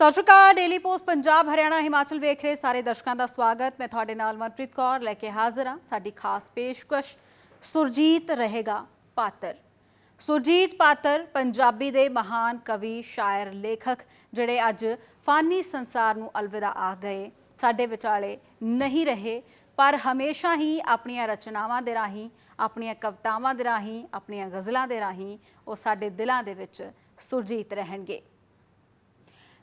ਸਤਿ ਸ਼੍ਰੀ ਅਕਾਲ Daily Post Punjab, Haryana, Himachal ਵੇਖ ਰਹੇ ਸਾਰੇ ਦਰਸ਼ਕਾਂ ਦਾ ਸਵਾਗਤ। ਮੈਂ ਤੁਹਾਡੇ ਨਾਲ ਮਨਪ੍ਰੀਤ ਕੌਰ ਲੈ ਕੇ ਹਾਜ਼ਰ ਹਾਂ। ਸਾਡੀ ਖਾਸ ਪੇਸ਼ਕਸ਼, ਸੁਰਜੀਤ ਰਹੇਗਾ ਪਾਤਰ। ਸੁਰਜੀਤ ਪਾਤਰ ਪੰਜਾਬੀ ਦੇ ਮਹਾਨ ਕਵੀ, ਸ਼ਾਇਰ, ਲੇਖਕ, ਜਿਹੜੇ ਅੱਜ ਫਾਨੀ ਸੰਸਾਰ ਨੂੰ ਅਲਵਿਦਾ ਆ ਗਏ। ਸਾਡੇ ਵਿਚਾਲੇ ਨਹੀਂ ਰਹੇ, ਪਰ ਹਮੇਸ਼ਾ ਹੀ ਆਪਣੀਆਂ ਰਚਨਾਵਾਂ ਦੇ ਰਾਹੀਂ, ਆਪਣੀਆਂ ਕਵਿਤਾਵਾਂ ਦੇ ਰਾਹੀਂ, ਆਪਣੀਆਂ ਗ਼ਜ਼ਲਾਂ ਦੇ ਰਾਹੀਂ ਉਹ ਸਾਡੇ ਦਿਲਾਂ ਦੇ ਵਿੱਚ ਸੁਰਜੀਤ ਰਹਿਣਗੇ।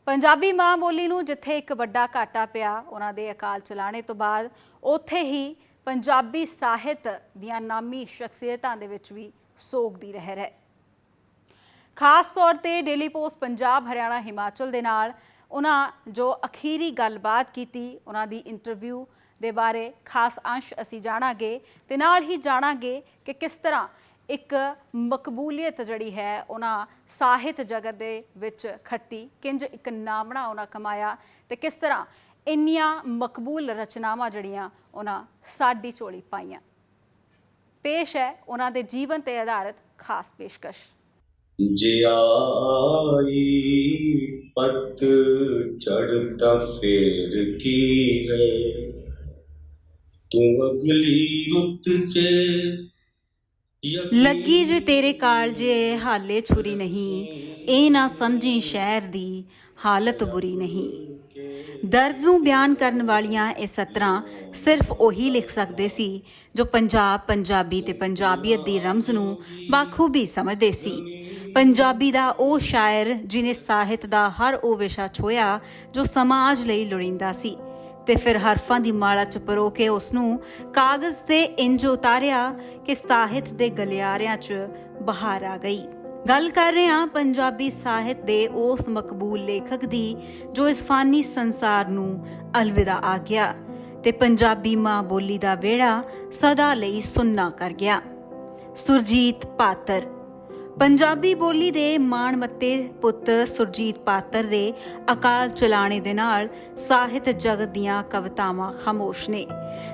ਪੰਜਾਬੀ ਮਾਂ ਬੋਲੀ ਨੂੰ ਜਿੱਥੇ ਇੱਕ ਵੱਡਾ ਘਾਟਾ ਪਿਆ ਉਹਨਾਂ ਦੇ ਅਕਾਲ ਚਲਾਣੇ ਤੋਂ ਬਾਅਦ, ਉੱਥੇ ਹੀ ਪੰਜਾਬੀ ਸਾਹਿਤ ਦੀਆਂ ਨਾਮੀ ਸ਼ਖਸੀਅਤਾਂ ਦੇ ਵਿੱਚ ਵੀ ਸੋਗ ਦੀ ਰਹਿਰ ਹੈ। ਖਾਸ ਤੌਰ ਤੇ ਡੇਲੀ ਪੋਸਟ ਪੰਜਾਬ ਹਰਿਆਣਾ ਹਿਮਾਚਲ ਦੇ ਨਾਲ ਉਹਨਾਂ ਜੋ ਅਖੀਰੀ ਗੱਲਬਾਤ ਕੀਤੀ, ਉਹਨਾਂ ਦੀ ਇੰਟਰਵਿਊ ਦੇ ਬਾਰੇ ਖਾਸ ਅੰਸ਼ ਅਸੀਂ ਜਾਣਾਂਗੇ ਤੇ ਨਾਲ ਹੀ ਜਾਣਾਂਗੇ ਕਿ ਕਿਸ ਤਰ੍ਹਾਂ ਇੱਕ ਮਕਬੂਲੀਅਤ ਜਿਹੜੀ ਹੈ, ਉਹਨਾਂ ਸਾਹਿਤ ਜਗਤ ਦੇ ਵਿੱਚ ਖੱਟੀ ਕਿੰਜ ਇੱਕ ਨਾਮਣਾ ਉਹਨਾਂ ਕਮਾਇਆ ਤੇ ਕਿਸ ਤਰ੍ਹਾਂ ਇੰਨੀਆਂ ਮਕਬੂਲ ਰਚਨਾਵਾਂ ਜਿਹੜੀਆਂ ਉਹਨਾਂ ਸਾਡੀ ਝੋਲੀ ਪਾਈਆਂ। ਪੇਸ਼ ਹੈ ਉਹਨਾਂ ਦੇ ਜੀਵਨ ਤੇ ਆਧਾਰਿਤ ਖਾਸ ਪੇਸ਼ਕਸ਼। ਜਿਆਈ ਪਤ ਚੜਤਾ ਫੇਰ ਕੀ ਹੈ? ਤੂੰ ਅਗਲੀ ਰੁੱਤ ਚ ਲੱਗੀ ਜੇ ਤੇਰੇ ਕਾਲਜੇ ਹਾਲੇ ਛੁਰੀ ਨਹੀਂ, ਇਹ ਨਾ ਸਮਝੀ ਸ਼ਹਿਰ ਦੀ ਹਾਲਤ ਬੁਰੀ ਨਹੀਂ। ਦਰਦ ਨੂੰ ਬਿਆਨ ਕਰਨ ਵਾਲੀਆਂ ਇਹ ਸਤਰਾਂ ਸਿਰਫ ਉਹੀ ਲਿਖ ਸਕਦੇ ਸੀ, ਜੋ ਪੰਜਾਬ, ਪੰਜਾਬੀ ਤੇ ਪੰਜਾਬੀਅਤ ਦੀ ਰਮਜ਼ ਨੂੰ ਬਾਖੂਬੀ ਸਮਝਦੇ ਸੀ। ਪੰਜਾਬੀ ਦਾ ਉਹ ਸ਼ਾਇਰ ਜਿਨੇ ਸਾਹਿਤ ਦਾ ਹਰ ਉਹ ਵਿਸ਼ਾ ਛੋਇਆ, ਜੋ ਸਮਾਜ ਲਈ ਲੋੜੀਂਦਾ ਸੀ। ਤੇ ਫਿਰ ਹਰਫਾਂ ਦੀ ਮਾਲਾ ਚ ਪਰੋ ਕੇ ਉਸ ਨੂੰ ਕਾਗਜ਼ ਤੇ ਇੰਜ ਉਤਾਰਿਆ ਕਿ ਸਾਹਿਤ ਦੇ ਗਲਿਆਰਿਆਂ ਚ ਬਹਾਰ ਆ ਗਈ। ਗੱਲ ਕਰ ਰਹੇ ਹਾਂ ਪੰਜਾਬੀ ਸਾਹਿਤ ਦੇ ਉਸ ਮਕਬੂਲ ਲੇਖਕ ਦੀ, ਜੋ ਇਸ ਫਾਨੀ ਸੰਸਾਰ ਨੂੰ ਅਲਵਿਦਾ ਆ ਗਿਆ ਤੇ ਪੰਜਾਬੀ ਮਾਂ ਬੋਲੀ ਦਾ ਵਿਹੜਾ ਸਦਾ ਲਈ ਸੁੰਨਾ ਕਰ ਗਿਆ। ਸੁਰਜੀਤ ਪਾਤਰ ਪੰਜਾਬੀ ਬੋਲੀ ਦੇ ਮਾਣਮੱਤੇ ਪੁੱਤ ਸੁਰਜੀਤ ਪਾਤਰ ਦੇ ਅਕਾਲ ਚਲਾਣੇ ਦੇ ਨਾਲ ਸਾਹਿਤ ਜਗਤ ਦੀਆਂ ਕਵਿਤਾਵਾਂ ਖਾਮੋਸ਼ ਨੇ।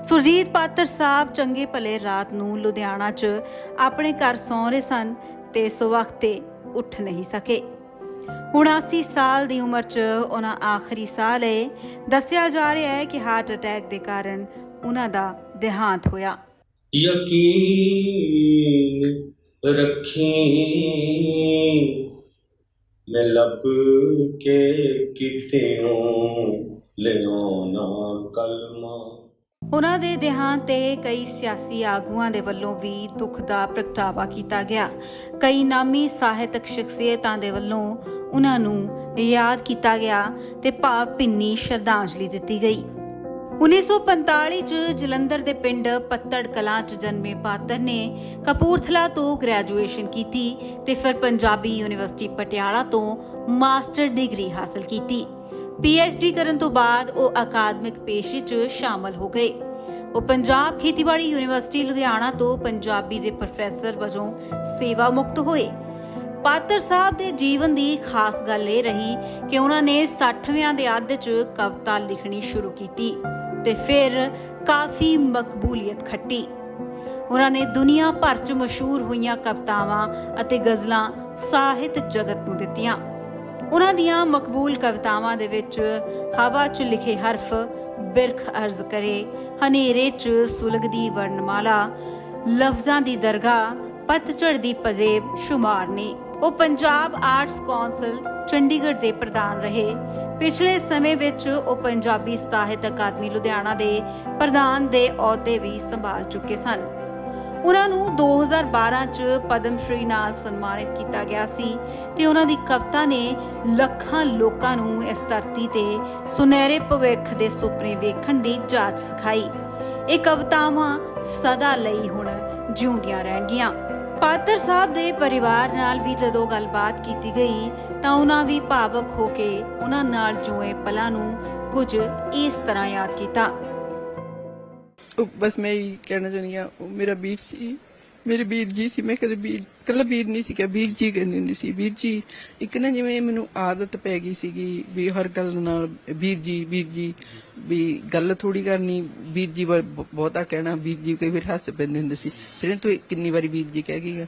ਸੁਰਜੀਤ ਪਾਤਰ ਸਾਹਿਬ ਚੰਗੇ ਭਲੇ ਰਾਤ ਨੂੰ ਲੁਧਿਆਣਾ 'ਚ ਆਪਣੇ ਘਰ ਸੌਂ ਰਹੇ ਸਨ ਤੇ ਇਸ ਵਕਤੇ ਉੱਠ ਨਹੀਂ ਸਕੇ। 79 ਸਾਲ ਦੀ ਉਮਰ 'ਚ ਉਹਨਾਂ ਆਖਰੀ ਸਾਹ ਲਏ ਦੱਸਿਆ ਜਾ ਰਿਹਾ ਹੈ ਕਿ ਹਾਰਟ ਅਟੈਕ ਦੇ ਕਾਰਨ ਉਹਨਾਂ ਦਾ ਦੇਹਾਂਤ ਹੋਇਆ। ਯਕੀਨ ਰੱਖੀ। ਮੈਂ ਲੱਭ ਕੇ ਕਿਤੇੋਂ ਲਿਆਉਣਾ ਕਲਮਾ। ਉਹਨਾਂ ਦੇ ਦੇਹਾਂਤ ਤੇ ਕਈ ਸਿਆਸੀ ਆਗੂਆਂ ਦੇ ਵੱਲੋਂ ਵੀ ਦੁੱਖ ਦਾ ਪ੍ਰਗਟਾਵਾ ਕੀਤਾ ਗਿਆ। ਕਈ ਨਾਮੀ ਸਾਹਿਤਕ ਸ਼ਖਸੀਅਤਾਂ ਦੇ ਵੱਲੋਂ ਉਹਨਾਂ ਨੂੰ ਯਾਦ ਕੀਤਾ ਗਿਆ ਤੇ ਭਾਵ ਭਿੰਨੀ ਸ਼ਰਧਾਂਜਲੀ ਦਿੱਤੀ ਗਈ। 1945 ਚ ਜਲੰਧਰ ਦੇ ਪਿੰਡ ਪੱਤੜ ਕਲਾਂ ਚ ਜਨਮੇ ਪਾਤਰ ਨੇ ਕਪੂਰਥਲਾ ਤੋਂ ਗ੍ਰੈਜੂਏਸ਼ਨ ਕੀਤੀ ਤੇ ਫਿਰ ਪੰਜਾਬੀ ਯੂਨੀਵਰਸਿਟੀ ਪਟਿਆਲਾ ਤੋਂ ਮਾਸਟਰ ਡਿਗਰੀ ਹਾਸਲ ਕੀਤੀ। ਪੀਐਚਡੀ ਕਰਨ ਤੋਂ ਬਾਅਦ ਉਹ ਅਕਾਦਮਿਕ ਪੇਸ਼ੇ 'ਚ ਸ਼ਾਮਲ ਹੋ ਗਏ। ਉਹ ਪੰਜਾਬ ਖੇਤੀਬਾੜੀ ਯੂਨੀਵਰਸਿਟੀ ਲੁਧਿਆਣਾ ਤੋਂ ਪੰਜਾਬੀ ਦੇ ਪ੍ਰੋਫੈਸਰ ਵਜੋਂ ਸੇਵਾ ਮੁਕਤ ਹੋਏ। ਪਾਤਰ ਸਾਹਿਬ ਦੇ ਜੀਵਨ ਦੀ ਖਾਸ ਗੱਲ ਇਹ ਰਹੀ ਕਿ ਉਹਨਾਂ ਨੇ 60ਵਿਆਂ ਦੇ ਅੱਧ 'ਚ ਕਵਿਤਾ ਲਿਖਣੀ ਸ਼ੁਰੂ ਕੀਤੀ। ਤੇ ਫਿਰ ਕਾਫੀ ਮਕਬੂਲੀਅਤ ਖੱਟੀ। ਉਹਨਾਂ ਨੇ ਦੁਨੀਆ ਭਰ 'ਚ ਮਸ਼ਹੂਰ ਹੋਈਆਂ ਕਵਿਤਾਵਾਂ ਅਤੇ ਗਜ਼ਲਾਂ ਸਾਹਿਤ ਜਗਤ ਨੂੰ ਦਿੱਤੀਆਂ। ਉਹਨਾਂ ਦੀਆਂ ਮਕਬੂਲ ਕਵਿਤਾਵਾਂ ਦੇ ਵਿੱਚ ਹਵਾ 'ਚ ਲਿਖੇ ਹਰਫ ਬਿਰਖ ਅਰਜ਼ ਕਰੇ, ਹਨੇਰੇ 'ਚ ਸੁਲਗਦੀ ਵਰਣਮਾਲਾ, ਲਫ਼ਜ਼ਾਂ ਦੀ ਦਰਗਾਹ ਪਤਝੜ ਦੀ ਪਜੇਬ ਸ਼ੁਮਾਰ ਨੇ। ਉਹ ਪੰਜਾਬ ਆਰਟਸ ਕੌਂਸਲ ਚੰਡੀਗੜ੍ਹ ਦੇ ਪ੍ਰਧਾਨ ਰਹੇ। ਪਿਛਲੇ ਸਮੇਂ ਵਿੱਚ ਉਹ ਪੰਜਾਬੀ ਸਾਹਿਤ ਅਕਾਦਮੀ ਲੁਧਿਆਣਾ ਦੇ ਪ੍ਰਧਾਨ ਦੇ ਅਹੁਦੇ ਵੀ ਸੰਭਾਲ ਚੁੱਕੇ ਸਨ। ਉਹਨਾਂ ਨੂੰ 2012 ਚ ਪਦਮ ਸ਼੍ਰੀ ਨਾਲ ਸਨਮਾਨਿਤ ਕੀਤਾ ਗਿਆ ਸੀ ਤੇ ਉਹਨਾਂ ਦੀ ਕਵਿਤਾ ਨੇ ਲੱਖਾਂ ਲੋਕਾਂ ਨੂੰ ਇਸ ਧਰਤੀ ਤੇ ਸੁਨਹਿਰੇ ਭਵਿੱਖ ਦੇ ਸੁਪਨੇ ਵੇਖਣ ਦੀ ਜਾਚ ਸਿਖਾਈ। ਇਹ ਕਵਿਤਾਵਾਂ ਸਦਾ ਲਈ ਹੁਣ ਜਿਉਂਦੀਆਂ ਰਹਿਣਗੀਆਂ। ਪਾਤਰ ਸਾਹਿਬ ਦੇ ਪਰਿਵਾਰ ਨਾਲ ਵੀ ਜਦੋਂ ਗੱਲਬਾਤ ਕੀਤੀ ਗਈ, ਤਾਂ ਉਹਨਾਂ ਵੀ ਭਾਵਕ ਹੋ ਕੇ ਉਹਨਾਂ ਨਾਲ ਜੁਏ ਪਲਾਂ ਨੂੰ ਕੁਝ ਇਸ ਤਰ੍ਹਾਂ ਯਾਦ ਕੀਤਾ। ਬਸ ਮੈਂ ਹੀ ਕਹਿਣਾ ਚਾਹੁੰਦੀ ਆ ਮੇਰਾ ਵੀਰ ਸੀ। ਮੇਰੇ ਵੀਰ ਜੀ ਸੀ, ਮੈਂ ਕਦੇ ਵੀਰ ਕੱਲਾ ਵੀਰ ਨਹੀਂ ਸੀ ਕਿ ਵੀਰ ਜੀ ਕਹਿੰਦੀ ਹੁੰਦੀ ਸੀ, ਵੀਰ ਜੀ, ਇੱਕ ਨਾ ਜਿਵੇਂ ਮੈਨੂੰ ਆਦਤ ਪੈ ਗਈ ਸੀਗੀ ਵੀ ਹਰ ਗੱਲ ਨਾਲ ਵੀਰ ਜੀ ਵੀਰ ਜੀ, ਵੀ ਗੱਲ ਥੋੜੀ ਕਰਨੀ, ਵੀਰ ਜੀ ਬਹੁਤਾ ਕਹਿਣਾ, ਵੀਰ ਜੀ ਕਈ ਵਾਰ ਹੱਸ ਪੈਂਦੇ ਹੁੰਦੇ ਸੀ। ਸਿਰੇ ਤੂੰ ਕਿੰਨੀ ਵਾਰੀ ਵੀਰ ਜੀ ਕਹਿ ਗਈ ਆ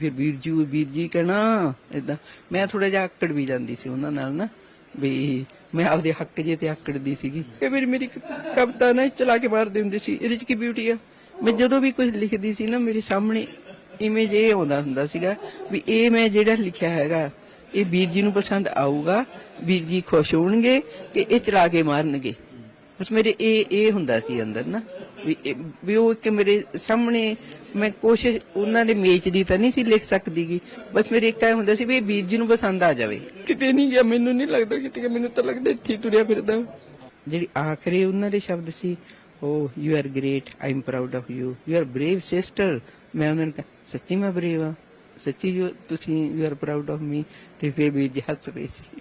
ਫਿਰ ਵੀਰ ਜੀ ਵੀਰ ਜੀ ਕਹਿਣਾ, ਏਦਾਂ। ਮੈਂ ਥੋੜਾ ਜਿਹਾ ਆਕੜ ਵੀ ਜਾਂਦੀ ਸੀ ਉਹਨਾਂ ਨਾਲ ਨਾ, ਵੀ ਮੈਂ ਆਪਦੇ ਹੱਕ ਜੇ ਤੇ ਆਕੜਦੀ ਸੀਗੀ। ਇਹ ਮੇਰੀ ਮੇਰੀ ਕਵਿਤਾ ਨਾ ਚਲਾ ਕੇ ਮਾਰਦੇ ਹੁੰਦੇ ਸੀ, ਇਹਦੇ ਚ ਕੀ ਬਿਊਟੀ ਆ? ਮੈਂ ਜਦੋਂ ਵੀ ਕੁਝ ਲਿਖਦੀ ਸੀ ਨਾ ਮੇਰੇ ਸਾਹਮਣੇ ਇਮੇਜ ਇਹ ਆਉਂਦਾ ਹੁੰਦਾ ਸੀਗਾ ਵੀ ਇਹ ਮੈਂ ਜਿਹੜਾ ਲਿਖਿਆ ਹੈਗਾ ਇਹ ਵੀਰ ਜੀ ਨੂੰ ਪਸੰਦ ਆਊਗਾ ਵੀਰ ਜੀ ਖੁਸ਼ ਹੋਣਗੇ ਕਿ ਇਹ ਚਲਾ ਕੇ ਮਾਰਨਗੇ। ਬਸ ਮੇਰੇ ਇਹ ਇਹ ਹੁੰਦਾ ਸੀ ਅੰਦਰ ਨਾ ਵੀ ਉਹ ਕਿ ਮੇਰੇ ਸਾਹਮਣੇ ਮੈਂ ਕੋਸ਼ਿਸ਼ ਉਹਨਾਂ ਦੇ ਮੇਚ ਦੀ ਤਾਂ ਨਹੀਂ ਸੀ ਲਿਖ ਸਕਦੀਗੀ। ਬਸ ਮੇਰੇ ਇੱਕ ਇਹ ਹੁੰਦਾ ਸੀ ਵੀ ਇਹ ਵੀਰ ਜੀ ਨੂੰ ਪਸੰਦ ਆ ਜਾਵੇ। ਕਿਤੇ ਨਹੀਂ ਗਿਆ ਮੈਨੂੰ ਨਹੀਂ ਲੱਗਦਾ ਕਿਤੇ ਮੈਨੂੰ ਤਾਂ ਲੱਗਦਾ ਇੱਥੇ ਤੁਰਿਆ ਫਿਰਦਾ। ਜਿਹੜੀ ਆਖਰੀ ਉਹਨਾਂ ਦੇ ਸ਼ਬਦ ਸੀ O you are great I am proud of you you are brave sister ਮੈਂ ਉਹਨਾਂ ਨੂੰ ਕਿਹਾ ਸੱਚੀ ਮੈਂ ਬ੍ਰੇਵ ਆ ਸੱਚੀ ਯੂ ਤੁਸੀਂ you are proud of me ਤੇ ਫੇਰ ਵੀ ਹੱਸ ਪਈ ਸੀ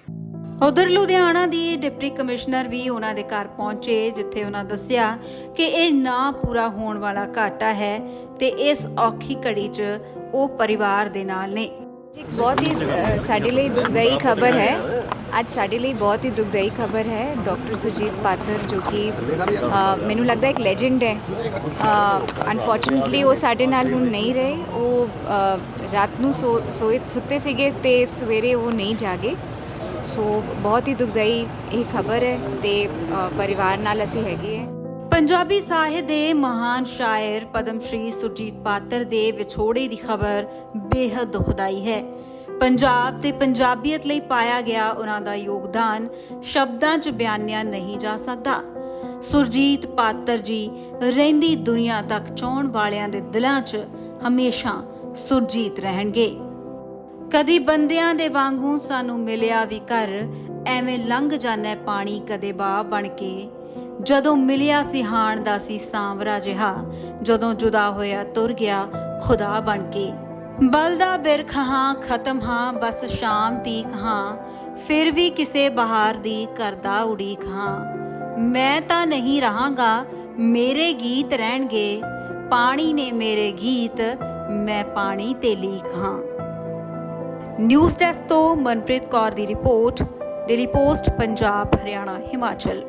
ਉਧਰ ਲੁਧਿਆਣਾ ਦੀ ਡਿਪਟੀ ਕਮਿਸ਼ਨਰ ਵੀ ਉਹਨਾਂ ਦੇ ਘਰ ਪਹੁੰਚੇ, ਜਿੱਥੇ ਉਹਨਾਂ ਦੱਸਿਆ ਕਿ ਇਹ ਨਾ ਪੂਰਾ ਹੋਣ ਵਾਲਾ ਘਾਟਾ ਹੈ ਤੇ ਇਸ ਔਖੀ ਘੜੀ 'ਚ ਉਹ ਪਰਿਵਾਰ ਦੇ ਨਾਲ ਨੇ। ਇੱਕ ਬਹੁਤ ਹੀ ਅ, ਸਾਡੇ ਲਈ ਦੁਖਦਾਈ ਖਬਰ ਹੈ। ਅੱਜ ਸਾਡੇ ਲਈ ਬਹੁਤ ਹੀ ਦੁਖਦਾਈ ਖਬਰ ਹੈ ਡਾਕਟਰ ਸੁਜੀਤ ਪਾਤਰ ਜੋ ਕਿ ਅ, ਮੈਨੂੰ ਲੱਗਦਾ ਇੱਕ ਲੈਜੈਂਡ ਹੈ। ਅਨਫੋਰਚੂਨਟਲੀ ਉਹ ਸਾਡੇ ਨਾਲ ਹੁਣ ਨਹੀਂ ਰਹੇ। ਉਹ ਅ, ਰਾਤ ਨੂੰ ਸੋ ਸੋਏ ਸੁੱਤੇ ਸੀਗੇ ਤੇ ਸਵੇਰੇ ਉਹ ਨਹੀਂ ਜਾਗੇ। ਸੋ ਬਹੁਤ ਹੀ ਦੁਖਦਾਈ ਇਹ ਖਬਰ ਹੈ ਤੇ ਅ, ਪਰਿਵਾਰ ਨਾਲ ਅਸੀਂ ਹੈਗੇ ਹੈ। ਪੰਜਾਬੀ ਸਾਹਿਤ ਦੇ ਮਹਾਨ ਸ਼ਾਇਰ ਪਦਮ ਸ਼੍ਰੀ ਸੁਰਜੀਤ ਪਾਤਰ ਦੇ ਵਿਛੋੜੇ ਦੀ ਖਬਰ ਬੇहद ਦੁਖਦਾਈ ਹੈ। ਪੰਜਾਬ ਤੇ ਪੰਜਾਬੀਅਤ ਲਈ ਪਾਇਆ ਗਿਆ ਉਹਨਾਂ ਦਾ ਯੋਗਦਾਨ ਸ਼ਬਦਾਂ 'ਚ ਬਿਆਨਿਆ ਨਹੀਂ ਜਾ ਸਕਦਾ। ਸੁਰਜੀਤ ਪਾਤਰ ਜੀ ਰਹਿੰਦੀ ਦੁਨੀਆ ਤੱਕ ਚਾਹਣ ਵਾਲਿਆਂ ਦੇ ਦਿਲਾਂ 'ਚ ਹਮੇਸ਼ਾ ਸੁਰਜੀਤ ਰਹਿਣਗੇ। ਕਦੀ ਬੰਦਿਆਂ ਦੇ ਵਾਂਗੂ ਸਾਨੂੰ ਮਿਲਿਆ ਵੀ ਘਰ ਐਵੇਂ ਲੰਘ ਜਾਣਾ ਪਾਣੀ ਕਦੇ ਬਾਹ ਬਣ ਕੇ। ਜਦੋਂ ਮਿਲਿਆ ਸੀ ਹਾਣ ਦਾ ਸੀ ਸਾਂਵਰਾ ਜਿਹਾ, ਜਦੋਂ ਜੁਦਾ ਹੋਇਆ ਤੁਰ ਗਿਆ ਖੁਦਾ ਬਣ ਕੇ। ਬਲਦਾ ਬਿਰਖ ਹਾਂ ਖਤਮ ਹਾਂ, ਬਸ ਸ਼ਾਮ ਤੀਕ ਹਾਂ, ਫਿਰ ਵੀ ਕਿਸੇ ਬਹਾਰ ਦੀ ਕਰਦਾ ਉਡੀਕ ਹਾਂ। ਮੈਂ ਤਾਂ ਨਹੀਂ ਰਹਾਂਗਾ, ਮੇਰੇ ਗੀਤ ਰਹਿਣਗੇ, ਪਾਣੀ ਨੇ ਮੇਰੇ ਗੀਤ, ਮੈਂ ਪਾਣੀ ਤੇ ਲੀਕ ਹਾਂ। ਨਿਊਜ਼ ਡੈਸਕ ਤੋਂ ਮਨਪ੍ਰੀਤ ਕੌਰ ਦੀ report, Daily Post, Punjab, Haryana, Himachal.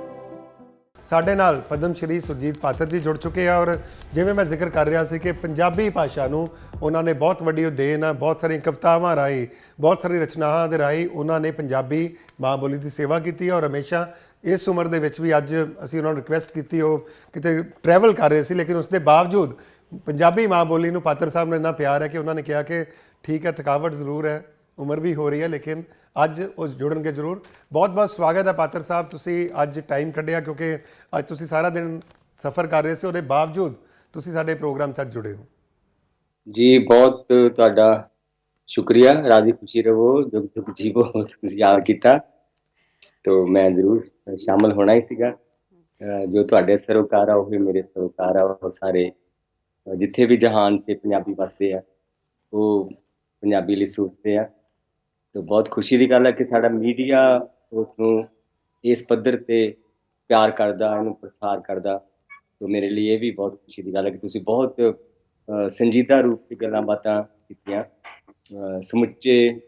ਸਾਡੇ ਨਾਲ ਪਦਮ ਸ਼੍ਰੀ ਸੁਰਜੀਤ ਪਾਤਰ ਜੀ ਜੁੜ ਚੁੱਕੇ ਆ ਔਰ ਜਿਵੇਂ ਮੈਂ ਜ਼ਿਕਰ ਕਰ ਰਿਹਾ ਸੀ ਕਿ ਪੰਜਾਬੀ ਭਾਸ਼ਾ ਨੂੰ ਉਹਨਾਂ ਨੇ ਬਹੁਤ ਵੱਡੀ ਉਦੇਨ ਆ, ਬਹੁਤ ਸਾਰੀਆਂ ਕਵਿਤਾਵਾਂ ਰਾਹੀਂ, ਬਹੁਤ ਸਾਰੀ ਰਚਨਾਵਾਂ ਦੇ ਰਾਹੀਂ ਉਹਨਾਂ ਨੇ ਪੰਜਾਬੀ ਮਾਂ ਬੋਲੀ ਦੀ ਸੇਵਾ ਕੀਤੀ ਔਰ ਹਮੇਸ਼ਾ ਇਸ ਉਮਰ ਦੇ ਵਿੱਚ ਵੀ ਅੱਜ ਅਸੀਂ ਉਹਨਾਂ ਨੂੰ ਰਿਕੁਐਸਟ ਕੀਤੀ, ਉਹ ਕਿਤੇ ਟਰੈਵਲ ਕਰ ਰਹੇ ਸੀ, ਲੇਕਿਨ ਉਸ ਦੇ ਬਾਵਜੂਦ ਪੰਜਾਬੀ ਮਾਂ ਬੋਲੀ ਨੂੰ ਪਾਤਰ ਸਾਹਿਬ ਨੂੰ ਇੰਨਾ ਪਿਆਰ ਹੈ ਕਿ ਉਹਨਾਂ ਨੇ ਕਿਹਾ ਕਿ ਠੀਕ ਹੈ, ਥਕਾਵਟ ਜ਼ਰੂਰ ਹੈ, ਉਮਰ ਵੀ ਹੋ ਰਹੀ ਹੈ, ਲੇਕਿਨ ਅੱਜ ਉਹ ਜੁੜਨਗੇ ਜ਼ਰੂਰ। ਬਹੁਤ ਬਹੁਤ ਸਵਾਗਤ ਹੈ ਪਾਤਰ ਸਾਹਿਬ, ਤੁਸੀਂ ਅੱਜ ਟਾਈਮ ਕੱਢਿਆ ਕਿਉਂਕਿ ਅੱਜ ਤੁਸੀਂ ਸਾਰਾ ਦਿਨ ਸਫ਼ਰ ਕਰ ਰਹੇ ਸੀ, ਉਹਦੇ ਬਾਵਜੂਦ ਤੁਸੀਂ ਸਾਡੇ ਪ੍ਰੋਗਰਾਮ 'ਚ ਜੁੜੇ ਹੋ। ਜੀ, ਬਹੁਤ ਤੁਹਾਡਾ ਸ਼ੁਕਰੀਆ, ਰਾਜੀ ਖੁਸ਼ੀ ਰਹੋ ਜੁਗ ਜੁਗ ਜੀਵੋ, ਤੁਸੀਂ ਯਾਦ ਕੀਤਾ। ਤੋ ਮੈਂ ਜ਼ਰੂਰ ਸ਼ਾਮਲ ਹੋਣਾ ਹੀ ਸੀਗਾ। ਜੋ ਤੁਹਾਡੇ ਸਰੋਕਾਰ ਆ, ਉਹ ਵੀ ਮੇਰੇ ਸਰੋਕਾਰ ਆ, ਉਹ ਸਾਰੇ, ਜਿੱਥੇ ਵੀ ਜਹਾਨ 'ਚ ਪੰਜਾਬੀ ਵਸਦੇ ਆ, ਉਹ ਪੰਜਾਬੀ ਲਈ ਸੋਚਦੇ ਆ। ਤੋ ਬਹੁਤ ਖੁਸ਼ੀ ਦੀ ਗੱਲ ਹੈ ਕਿ ਸਾਡਾ ਮੀਡੀਆ ਉਸ ਨੂੰ ਇਸ ਪੱਧਰ ਤੇ ਪਿਆਰ ਕਰਦਾ, ਇਹਨੂੰ ਪ੍ਰਸਾਰ ਕਰਦਾ। ਤੋ ਮੇਰੇ ਲਈ ਇਹ ਵੀ ਬਹੁਤ ਖੁਸ਼ੀ ਦੀ ਗੱਲ ਹੈ ਕਿ ਤੁਸੀਂ ਬਹੁਤ ਸੰਜੀਦਾ ਰੂਪ 'ਤੇ ਗੱਲਾਂ ਬਾਤਾਂ ਕੀਤੀਆਂ। ਸਮੁੱਚੇ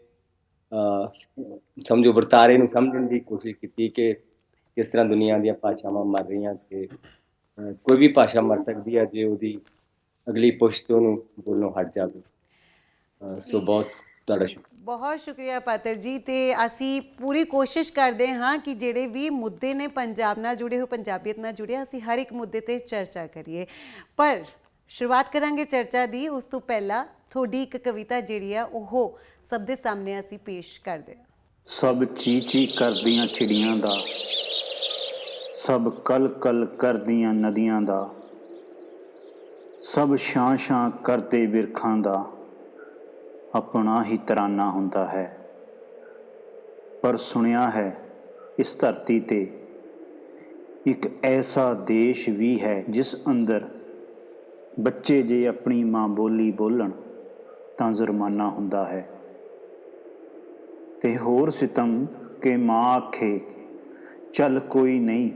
ਸਮਝੋ ਵਰਤਾਰੇ ਨੂੰ ਸਮਝਣ ਦੀ ਕੋਸ਼ਿਸ਼ ਕੀਤੀ ਕਿ ਕਿਸ ਤਰ੍ਹਾਂ ਦੁਨੀਆ ਦੀਆਂ ਭਾਸ਼ਾਵਾਂ ਮਰ ਰਹੀਆਂ ਤੇ ਕੋਈ ਵੀ ਭਾਸ਼ਾ ਮਰ ਸਕਦੀ ਹੈ ਜੇ ਉਹਦੀ ਅਗਲੀ ਪੁਸ਼ਤ ਉਹਨੂੰ ਬੋਲਣੋਂ ਹਟ ਜਾਵੇ। ਸੋ ਬਹੁਤ ਤੁਹਾਡਾ ਬਹੁਤ ਸ਼ੁਕਰੀਆ ਪਾਤਰ ਜੀ ਤੇ ਅਸੀਂ ਪੂਰੀ ਕੋਸ਼ਿਸ਼ ਕਰਦੇ ਹਾਂ ਕਿ ਜਿਹੜੇ ਵੀ ਮੁੱਦੇ ਨੇ ਪੰਜਾਬ ਨਾਲ ਜੁੜੇ ਹੋਏ ਪੰਜਾਬੀਅਤ ਨਾਲ ਜੁੜੇ ਅਸੀਂ ਹਰ ਇੱਕ ਮੁੱਦੇ ਤੇ ਚਰਚਾ ਕਰੀਏ। ਪਰ ਸ਼ੁਰੂਆਤ ਕਰਾਂਗੇ ਚਰਚਾ ਦੀ ਉਸ ਤੋਂ ਪਹਿਲਾਂ ਤੁਹਾਡੀ ਇੱਕ ਕਵਿਤਾ ਜਿਹੜੀ ਆ ਉਹ ਸਭ ਦੇ ਸਾਹਮਣੇ ਅਸੀਂ ਪੇਸ਼ ਕਰਦੇ ਹਾਂ। ਸਭ ਚੀ ਚੀ ਕਰਦੀਆਂ ਚਿੜੀਆਂ ਦਾ ਸਭ ਕਲ ਕਲ ਕਰਦੀਆਂ ਨਦੀਆਂ ਦਾ ਸਭ ਛਾਂ ਛਾਂ ਕਰਦੇ ਬਿਰਖਾਂ ਦਾ ਆਪਣਾ ਹੀ ਤਰਾਨਾ ਹੁੰਦਾ ਹੈ। ਪਰ ਸੁਣਿਆ ਹੈ ਇਸ ਧਰਤੀ ਤੇ, ਇੱਕ ਐਸਾ ਦੇਸ਼ ਵੀ ਹੈ ਜਿਸ ਅੰਦਰ ਬੱਚੇ ਜੇ ਆਪਣੀ ਮਾਂ ਬੋਲੀ ਬੋਲਣ, ਤਾਂ ਜੁਰਮਾਨਾ ਹੁੰਦਾ ਹੈ। ਤੇ ਹੋਰ ਸਿਤਮ ਕੇ ਮਾਂ ਆਖੇ, ਚੱਲ ਕੋਈ ਨਹੀਂ,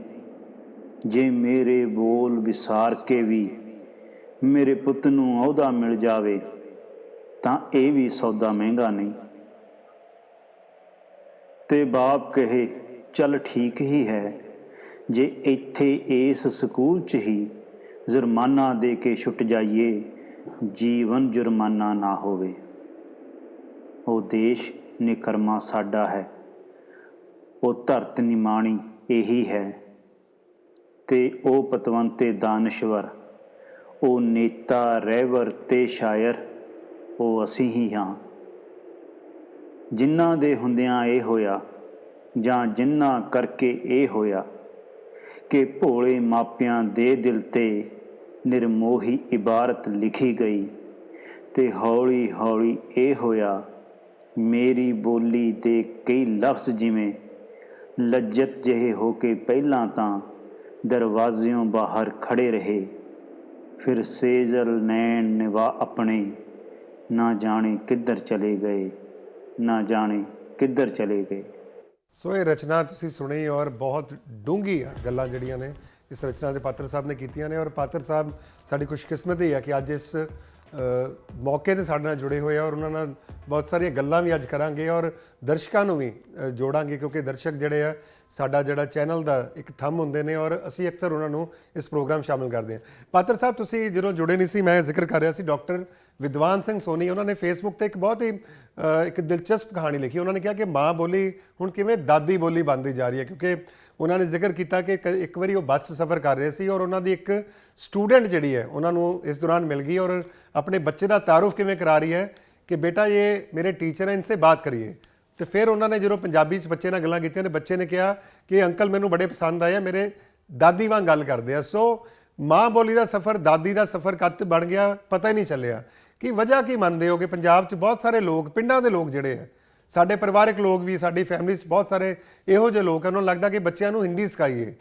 ਜੇ ਮੇਰੇ ਬੋਲ ਵਿਸਾਰ ਕੇ ਵੀ ਮੇਰੇ ਪੁੱਤ ਨੂੰ ਅਹੁਦਾ ਮਿਲ ਜਾਵੇ ਤਾਂ ਇਹ ਵੀ ਸੌਦਾ ਮਹਿੰਗਾ ਨਹੀਂ। ਤੇ ਬਾਪ ਕਹੇ, ਚੱਲ ਠੀਕ ਹੀ ਹੈ। ਜੇ ਇੱਥੇ ਇਸ ਸਕੂਲ 'ਚ ਹੀ ਜੁਰਮਾਨਾ ਦੇ ਕੇ ਛੁੱਟ ਜਾਈਏ, ਜੀਵਨ ਜੁਰਮਾਨਾ ਨਾ ਹੋਵੇ। ਉਹ ਦੇਸ਼ ਨਿਕਰਮਾ ਸਾਡਾ ਹੈ। ਉਹ ਧਰਤ ਨਿਮਾਣੀ ਇਹੀ ਹੈ। ਤੇ ਉਹ ਪਤਵੰਤੇ ਦਾਨਸ਼ਵਰ, ਉਹ ਨੇਤਾ ਰਹਿਬਰ ਤੇ ਸ਼ਾਇਰ ਉਹ ਅਸੀਂ ਹੀ ਹਾਂ। ਜਿਨ੍ਹਾਂ ਦੇ ਹੁੰਦਿਆਂ ਇਹ ਹੋਇਆ ਜਾਂ ਜਿਨ੍ਹਾਂ ਕਰਕੇ ਇਹ ਹੋਇਆ ਕਿ ਭੋਲੇ ਮਾਪਿਆਂ ਦੇ ਦਿਲ ਤੇ ਨਿਰਮੋਹੀ ਇਬਾਰਤ ਲਿਖੀ ਗਈ ਤੇ ਹੌਲੀ ਹੌਲੀ ਇਹ ਹੋਇਆ, ਮੇਰੀ ਬੋਲੀ ਦੇ ਕਈ ਲਫ਼ਜ਼ ਜਿਵੇਂ ਲੱਜਤ ਜਿਹੇ ਹੋ ਕੇ ਪਹਿਲਾਂ ਤਾਂ ਦਰਵਾਜ਼ਿਓਂ ਬਾਹਰ ਖੜੇ ਰਹੇ, ਫਿਰ ਸੇਜਲ ਨੈਣ ਨਿਵਾ ਆਪਣੇ ਨਾ ਜਾਣੇ ਕਿੱਧਰ ਚਲੇ ਗਏ, ਨਾ ਜਾਣੇ ਕਿੱਧਰ ਚਲੇ ਗਏ। ਸੋ ਇਹ ਰਚਨਾ ਤੁਸੀਂ ਸੁਣੀ ਔਰ ਬਹੁਤ ਡੂੰਘੀ ਗੱਲਾਂ ਜਿਹੜੀਆਂ ਨੇ ਇਸ ਰਚਨਾ ਦੇ ਪਾਤਰ ਸਾਹਿਬ ਨੇ ਕੀਤੀਆਂ ਨੇ ਔਰ ਪਾਤਰ ਸਾਹਿਬ ਸਾਡੀ ਖੁਸ਼ਕਿਸਮਤੀ ਹੈ ਕਿ ਅੱਜ ਇਸ ਮੌਕੇ ਤੇ ਸਾਡੇ ਨਾਲ ਜੁੜੇ ਹੋਏ ਆ ਔਰ ਉਹਨਾਂ ਨਾਲ ਬਹੁਤ ਸਾਰੀਆਂ ਗੱਲਾਂ ਵੀ ਅੱਜ ਕਰਾਂਗੇ ਔਰ ਦਰਸ਼ਕਾਂ ਨੂੰ ਵੀ ਜੋੜਾਂਗੇ ਕਿਉਂਕਿ ਦਰਸ਼ਕ ਜਿਹੜੇ ਆ ਸਾਡਾ ਜਿਹੜਾ ਚੈਨਲ ਦਾ ਇੱਕ ਥੰਮ ਹੁੰਦੇ ਨੇ ਔਰ ਅਸੀਂ ਅਕਸਰ ਉਹਨਾਂ ਨੂੰ ਇਸ ਪ੍ਰੋਗਰਾਮ ਸ਼ਾਮਿਲ ਕਰਦੇ ਹਾਂ। ਪਾਤਰ ਸਾਹਿਬ, ਤੁਸੀਂ ਜਦੋਂ ਜੁੜੇ ਨਹੀਂ ਸੀ, ਮੈਂ ਜ਼ਿਕਰ ਕਰ ਰਿਹਾ ਸੀ, ਡਾਕਟਰ ਵਿਦਵਾਨ ਸਿੰਘ ਸੋਨੀ, ਉਹਨਾਂ ਨੇ ਫੇਸਬੁੱਕ ਤੇ ਇੱਕ ਬਹੁਤ ਹੀ ਇੱਕ ਦਿਲਚਸਪ ਕਹਾਣੀ ਲਿਖੀ। ਉਹਨਾਂ ਨੇ ਕਿਹਾ ਕਿ ਮਾਂ ਬੋਲੀ ਹੁਣ ਕਿਵੇਂ ਦਾਦੀ ਬੋਲੀ ਬਣਦੀ ਜਾ ਰਹੀ ਹੈ, ਕਿਉਂਕਿ ਉਹਨਾਂ ਨੇ ਜ਼ਿਕਰ ਕੀਤਾ ਕਿ ਕ- ਇੱਕ ਵਾਰੀ ਉਹ ਬੱਸ 'ਚ ਸਫ਼ਰ ਕਰ ਰਹੇ ਸੀ ਔਰ ਉਹਨਾਂ ਦੀ ਇੱਕ ਸਟੂਡੈਂਟ ਜਿਹੜੀ ਹੈ, ਉਹਨਾਂ ਨੂੰ ਇਸ ਦੌਰਾਨ ਮਿਲ ਗਈ ਔਰ ਆਪਣੇ ਬੱਚੇ ਦਾ ਤਾਰਫ ਕਿਵੇਂ ਕਰਾ ਰਹੀ ਹੈ ਕਿ ਬੇਟਾ, ਇਹ ਮੇਰੇ ਟੀਚਰ ਹੈ, ਇਨਸੇ ਬਾਤ ਕਰੀਏ। ਤੇ ਫਿਰ ਉਹਨਾਂ ਨੇ ਜਦੋਂ ਪੰਜਾਬੀ 'ਚ ਬੱਚੇ ਨਾਲ ਗੱਲਾਂ ਕੀਤੀਆਂ ਨੇ ਬੱਚੇ ਨੇ ਕਿਹਾ ਕਿ ਅੰਕਲ ਮੈਨੂੰ ਬੜੇ ਪਸੰਦ ਆਏ ਆ, ਮੇਰੇ ਦਾਦੀ ਵਾਂਗ ਗੱਲ ਕਰਦੇ ਆ। ਸੋ ਮਾਂ ਬੋਲੀ ਦਾ ਸਫ਼ਰ, ਦਾਦੀ ਦਾ ਸਫ਼ਰ ਕੱਤ ਬਣ ਗਿਆ, ਪਤਾ ਹੀ ਨਹੀਂ ਚੱਲਿਆ। ਕੀ ਵਜ੍ਹਾ ਕੀ ਮੰਨਦੇ ਹੋ ਕਿ ਪੰਜਾਬ 'ਚ ਬਹੁਤ ਸਾਰੇ ਲੋਕ, ਪਿੰਡਾਂ ਦੇ ਲੋਕ ਜਿਹੜੇ ਆ, ਸਾਡੇ ਪਰਿਵਾਰਕ ਲੋਕ ਵੀ, ਸਾਡੀ ਫੈਮਿਲੀ 'ਚ ਬਹੁਤ ਸਾਰੇ ਇਹੋ ਜਿਹੇ ਲੋਕ ਹਨ ਉਹਨਾਂ ਨੂੰ ਲੱਗਦਾ ਕਿ ਬੱਚਿਆਂ ਨੂੰ ਹਿੰਦੀ ਸਿਖਾਈਏ।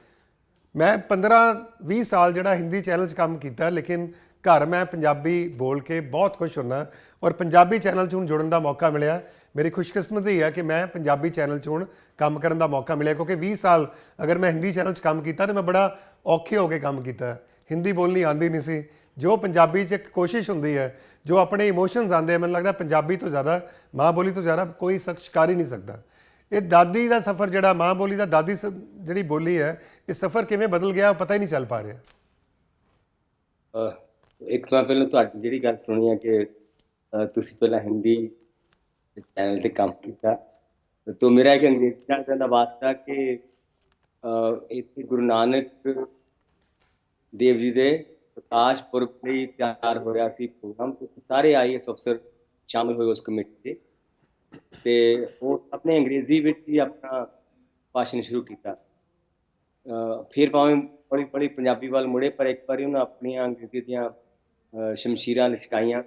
ਮੈਂ 15 20 ਸਾਲ ਜਿਹੜਾ ਹਿੰਦੀ ਚੈਨਲ 'ਚ ਕੰਮ ਕੀਤਾ, ਲੇਕਿਨ ਘਰ ਮੈਂ ਪੰਜਾਬੀ ਬੋਲ ਕੇ ਬਹੁਤ ਖੁਸ਼ ਹੁੰਨਾ ਔਰ ਪੰਜਾਬੀ ਚੈਨਲ 'ਚ ਹੁਣ ਜੁੜਨ ਦਾ ਮੌਕਾ ਮਿਲਿਆ। ਮੇਰੀ ਖੁਸ਼ਕਿਸਮਤੀ ਹੈ ਕਿ ਮੈਂ ਪੰਜਾਬੀ ਚੈਨਲ 'ਚ ਹੁਣ ਕੰਮ ਕਰਨ ਦਾ ਮੌਕਾ ਮਿਲਿਆ, ਕਿਉਂਕਿ 20 ਸਾਲ ਅਗਰ ਮੈਂ ਹਿੰਦੀ ਚੈਨਲ 'ਚ ਕੰਮ ਕੀਤਾ ਤੇ ਮੈਂ ਬੜਾ ਔਖੇ ਹੋ ਕੇ ਕੰਮ ਕੀਤਾ। ਹਿੰਦੀ ਬੋਲਣੀ ਆਂਦੀ ਨਹੀਂ ਸੀ। ਜੋ ਪੰਜਾਬੀ 'ਚ ਇੱਕ ਕੋਸ਼ਿਸ਼ ਹੁੰਦੀ ਹੈ, ਜੋ ਆਪਣੇ ਇਮੋਸ਼ਨਸ ਆਉਂਦੇ ਆ, ਮੈਨੂੰ ਲੱਗਦਾ ਪੰਜਾਬੀ ਤੋਂ ਜ਼ਿਆਦਾ, ਮਾਂ ਬੋਲੀ ਤੋਂ ਜ਼ਿਆਦਾ ਕੋਈ ਸ਼ਖਸ ਕਰ ਹੀ ਨਹੀਂ ਸਕਦਾ। ਇਹ ਦਾਦੀ ਦਾ ਸਫ਼ਰ ਜਿਹੜਾ, ਮਾਂ ਬੋਲੀ ਦਾ ਦਾਦੀ ਸ- ਜਿਹੜੀ ਬੋਲੀ ਹੈ, ਇਹ ਸਫ਼ਰ ਕਿਵੇਂ ਬਦਲ ਗਿਆ ਉਹ ਪਤਾ ਹੀ ਨਹੀਂ ਚੱਲ ਪਾ ਰਿਹਾ। ਇੱਕ ਤਾਂ ਪਹਿਲਾਂ ਤੁਹਾਡੀ ਜਿਹੜੀ ਗੱਲ ਸੁਣੀ ਹੈ ਕਿ ਤੁਸੀਂ ਪਹਿਲਾਂ ਹਿੰਦੀ ਚੈਨਲ ਤੇ ਕੰਮ ਕੀਤਾ। ਤਾਂ ਮੇਰਾ ਇੱਕ ਅੰਗਰੇਜ਼ੀ ਨਾਲ ਦਾ ਵਾਸਤਾ ਕਿ ਇੱਥੇ ਗੁਰੂ ਨਾਨਕ ਦੇਵ ਜੀ ਦੇ ਪ੍ਰਕਾਸ਼ ਪੁਰਬ ਲਈ ਤਿਆਰ ਹੋ ਰਿਹਾ ਸੀ ਪ੍ਰੋਗਰਾਮ। ਤੇ ਸਾਰੇ ਆਈਐਸ ਅਫਸਰ ਸ਼ਾਮਿਲ ਹੋਏ ਉਸ ਕਮੇਟੀ 'ਤੇ ਤੇ ਉਹ ਆਪਣੇ ਅੰਗਰੇਜ਼ੀ ਵਿੱਚ ਹੀ ਆਪਣਾ ਭਾਸ਼ਣ ਸ਼ੁਰੂ ਕੀਤਾ। ਫਿਰ ਭਾਵੇਂ ਬੜੀ ਬੜੀ ਪੰਜਾਬੀ ਵੱਲ ਮੁੜੇ, ਪਰ ਇੱਕ ਵਾਰੀ ਉਹਨਾਂ ਆਪਣੀਆਂ ਅੰਗਰੇਜ਼ੀ ਦੀਆਂ ਸ਼ਮਸ਼ੀਰਾਂ ਲਿਸ਼ਕਾਈਆਂ।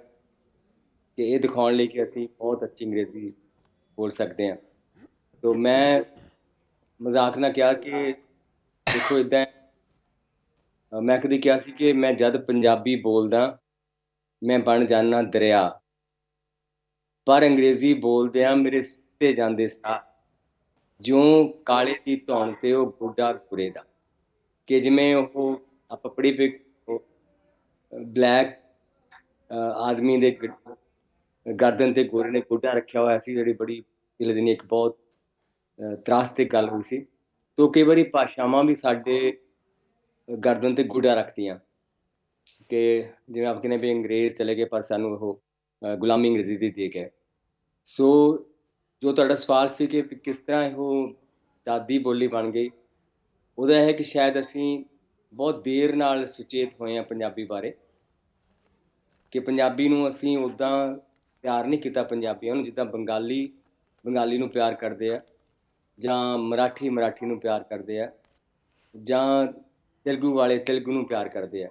ਕਿ ਇਹ ਦਿਖਾਉਣ ਲਈ ਕਿ ਅਸੀਂ ਬਹੁਤ ਅੱਛੀ ਅੰਗਰੇਜ਼ੀ ਬੋਲ ਸਕਦੇ ਹਾਂ। ਤੋਂ ਮੈਂ ਮਜ਼ਾਕ ਨਾਲ ਕਿਹਾ ਕਿ ਦੇਖੋ ਇਦਾਂ ਮੈਂ ਕਦੇ ਕਿਹਾ ਸੀ ਕਿ ਮੈਂ ਜਦ ਪੰਜਾਬੀ ਬੋਲਦਾ, ਮੈਂ ਬਣ ਜਾਣਾ ਦਰਿਆ। ਪਰ ਅੰਗਰੇਜ਼ੀ ਬੋਲਦਿਆਂ ਮੇਰੇ ਸੁੱਤੇ ਜਾਂਦੇ ਸਾਹ। ਜਿਉਂ ਕਾਲੇ ਦੀ ਧੌਣ ਤੇ ਉਹ ਬੁੱਢਾ ਗੁਰੇ ਦਾ। ਕਿ ਜਿਵੇਂ ਉਹ ਆਪਾਂ ਪੜੀ ਬਲੈਕ ਆਦਮੀ ਦੇ ਗਰਦਨ ਤੇ ਗੋਰੇ ਨੇ ਗੋਡਾ ਰੱਖਿਆ ਹੋਇਆ ਸੀ, ਜਿਹੜੀ ਬੜੀ ਪਿਛਲੇ ਦਿਨੀ ਇੱਕ ਬਹੁਤ ਤਰਾਸ 'ਤੇ ਗੱਲ ਹੋਈ ਸੀ। ਤੋ ਕਈ ਵਾਰੀ ਭਾਸ਼ਾਵਾਂ ਵੀ ਸਾਡੇ ਗਰਦਨ ਤੇ ਗੋਡਾ ਰੱਖਦੀਆਂ। ਕਿ ਜਿਵੇਂ ਆਪ ਕਹਿੰਦੇ ਵੀ ਅੰਗਰੇਜ਼ ਚਲੇ ਗਏ, ਪਰ ਸਾਨੂੰ ਉਹ ਗੁਲਾਮੀ ਅੰਗਰੇਜ਼ੀ ਦੀ ਦੇ ਗਏ। ਸੋ ਜੋ ਤੁਹਾਡਾ ਸਵਾਲ ਸੀ ਕਿ ਕਿਸ ਤਰ੍ਹਾਂ ਇਹ ਦਾਦੀ ਬੋਲੀ ਬਣ ਗਈ, ਉਹਦਾ ਇਹ ਹੈ ਕਿ ਸ਼ਾਇਦ ਅਸੀਂ ਬਹੁਤ ਦੇਰ ਨਾਲ ਸੁਚੇਤ ਹੋਏ ਹਾਂ ਪੰਜਾਬੀ ਬਾਰੇ। ਕਿ ਪੰਜਾਬੀ ਨੂੰ ਅਸੀਂ ਉਦਾਂ ਪਿਆਰ ਨਹੀਂ ਕੀਤਾ ਪੰਜਾਬੀਆਂ ਨੂੰ, ਜਿੱਦਾਂ ਬੰਗਾਲੀ ਬੰਗਾਲੀ ਨੂੰ ਪਿਆਰ ਕਰਦੇ ਆ ਜਾਂ ਮਰਾਠੀ ਮਰਾਠੀ ਨੂੰ ਪਿਆਰ ਕਰਦੇ ਆ ਜਾਂ ਤੇਲਗੂ ਵਾਲੇ ਤੇਲਗੂ ਨੂੰ ਪਿਆਰ ਕਰਦੇ ਆ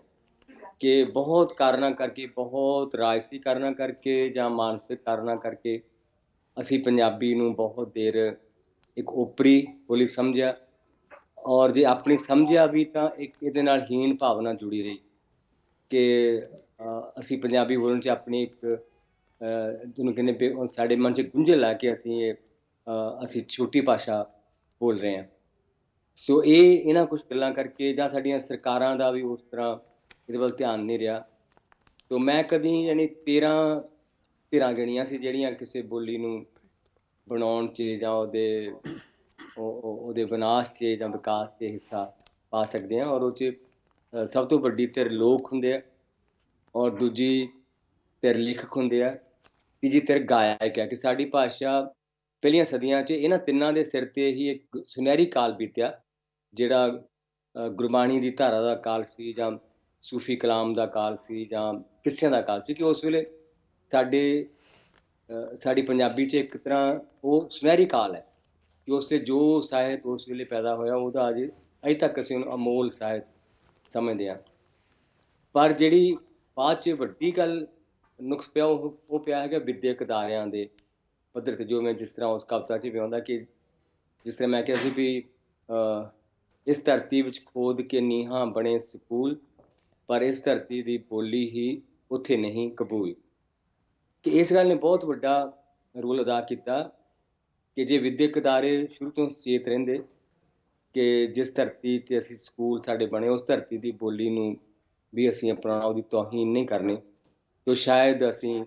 ਕਿ ਬਹੁਤ ਕਾਰਨਾਂ ਕਰਕੇ, ਬਹੁਤ ਰਾਜਸੀ ਕਾਰਨਾਂ ਕਰਕੇ ਜਾਂ ਮਾਨਸਿਕ ਕਾਰਨਾਂ ਕਰਕੇ ਅਸੀਂ ਪੰਜਾਬੀ ਨੂੰ ਬਹੁਤ ਦੇਰ ਇੱਕ ਓਪਰੀ ਬੋਲੀ ਸਮਝਿਆ ਔਰ ਜੇ ਆਪਣੀ ਸਮਝਿਆ ਵੀ ਤਾਂ ਇੱਕ ਇਹਦੇ ਨਾਲ ਹੀਣ ਭਾਵਨਾ ਜੁੜੀ ਰਹੀ ਕਿ ਅਸੀਂ ਪੰਜਾਬੀ ਬੋਲਣ 'ਚ ਆਪਣੀ ਇੱਕ ਜਿਹਨੂੰ ਕਹਿੰਦੇ ਵੀ ਸਾਡੇ ਮਨ 'ਚ ਗੁੰਝਲ ਲਾ ਕੇ ਅਸੀਂ ਇਹ ਅਸੀਂ ਛੋਟੀ ਭਾਸ਼ਾ ਬੋਲ ਰਹੇ ਹਾਂ। ਸੋ ਇਹ ਇਹਨਾਂ ਕੁਝ ਗੱਲਾਂ ਕਰਕੇ ਜਾਂ ਸਾਡੀਆਂ ਸਰਕਾਰਾਂ ਦਾ ਵੀ ਉਸ ਤਰ੍ਹਾਂ ਇਹਦੇ ਵੱਲ ਧਿਆਨ ਨਹੀਂ ਰਿਹਾ। ਸੋ ਮੈਂ ਕਦੀ ਯਾਨੀ 13 ਧਿਰਾਂ ਗਿਣੀਆਂ ਸੀ ਜਿਹੜੀਆਂ ਕਿਸੇ ਬੋਲੀ ਨੂੰ ਬਣਾਉਣ 'ਚ ਜਾਂ ਉਹਦੇ, ਉਹ- ਉਹਦੇ ਵਿਨਾਸ਼ 'ਚ ਜਾਂ ਵਿਕਾਸ 'ਚ ਹਿੱਸਾ ਪਾ ਸਕਦੇ ਹਾਂ ਔਰ ਉਹ 'ਚ ਸਭ ਤੋਂ ਵੱਡੀ ਧਿਰ ਲੋਕ ਹੁੰਦੇ ਆ ਔਰ ਦੂਜੀ ਧਿਰ ਲਿਖਕ ਹੁੰਦੇ ਆ। ਤੀਜੀ ਧਿਰ ਗਾਇਆ ਹੈ ਕਿ ਸਾਡੀ ਭਾਸ਼ਾ ਪਹਿਲੀਆਂ ਸਦੀਆਂ 'ਚ ਇਹਨਾਂ ਤਿੰਨਾਂ ਦੇ ਸਿਰ ਤੇ ਹੀ ਇੱਕ ਸੁਨਹਿਰੀ ਕਾਲ ਬੀਤਿਆ, ਜਿਹੜਾ ਗੁਰਬਾਣੀ ਦੀ ਧਾਰਾ ਦਾ ਕਾਲ ਸੀ ਜਾਂ ਸੂਫੀ ਕਲਾਮ ਦਾ ਕਾਲ ਸੀ ਜਾਂ ਕਿੱਸਿਆਂ ਦਾ ਕਾਲ ਸੀ ਕਿ ਉਸ ਵੇਲੇ ਸਾਡੇ ਸਾਡੀ ਪੰਜਾਬੀ 'ਚ ਇੱਕ ਤਰ੍ਹਾਂ ਉਹ ਸੁਨਹਿਰੀ ਕਾਲ ਹੈ ਕਿ ਉਸ ਵੇਲੇ ਜੋ ਸਾਹਿਤ ਉਸ ਵੇਲੇ ਪੈਦਾ ਹੋਇਆ ਉਹਦਾ ਅਜੇ ਅਜੇ ਤੱਕ ਅਸੀਂ ਉਹਨੂੰ ਅਮੋਲ ਸਾਹਿਤ ਸਮਝਦੇ ਹਾਂ। ਪਰ ਜਿਹੜੀ ਬਾਅਦ 'ਚ ਵੱਡੀ ਗੱਲ ਨੁਕਸ ਪਿਆ ਉਹ ਪਿਆ ਹੈਗਾ ਵਿਦਿਅਕ ਅਦਾਰਿਆਂ ਦੇ ਪੱਧਰ ਤੇ, ਜੋ ਮੈਂ ਜਿਸ ਤਰ੍ਹਾਂ ਉਸ ਕਵਿਤਾ 'ਚ ਵੀ ਕਿ ਜਿਸ ਤਰ੍ਹਾਂ ਮੈਂ ਕਿਹਾ ਸੀ ਵੀ ਇਸ ਧਰਤੀ ਵਿੱਚ ਖੋਦ ਕੇ ਨੀਹਾਂ ਬਣੇ ਸਕੂਲ, ਪਰ ਇਸ ਧਰਤੀ ਦੀ ਬੋਲੀ ਹੀ ਉੱਥੇ ਨਹੀਂ ਕਬੂਲ। ਕਿ ਇਸ ਗੱਲ ਨੇ ਬਹੁਤ ਵੱਡਾ ਰੋਲ ਅਦਾ ਕੀਤਾ ਕਿ ਜੇ ਵਿਦਿਅਕ ਅਦਾਰੇ ਸ਼ੁਰੂ ਤੋਂ ਸੁਚੇਤ ਰਹਿੰਦੇ ਕਿ ਜਿਸ ਧਰਤੀ ਤੇ ਅਸੀਂ ਸਕੂਲ ਸਾਡੇ ਬਣੇ, ਉਸ ਧਰਤੀ ਦੀ ਬੋਲੀ ਨੂੰ ਵੀ ਅਸੀਂ ਆਪਣਾ ਉਹਦੀ ਤੋਹੀਨ ਨਹੀਂ ਕਰਨੀ। ਤਾਂ ਸ਼ਾਇਦ ਅਸੀਂ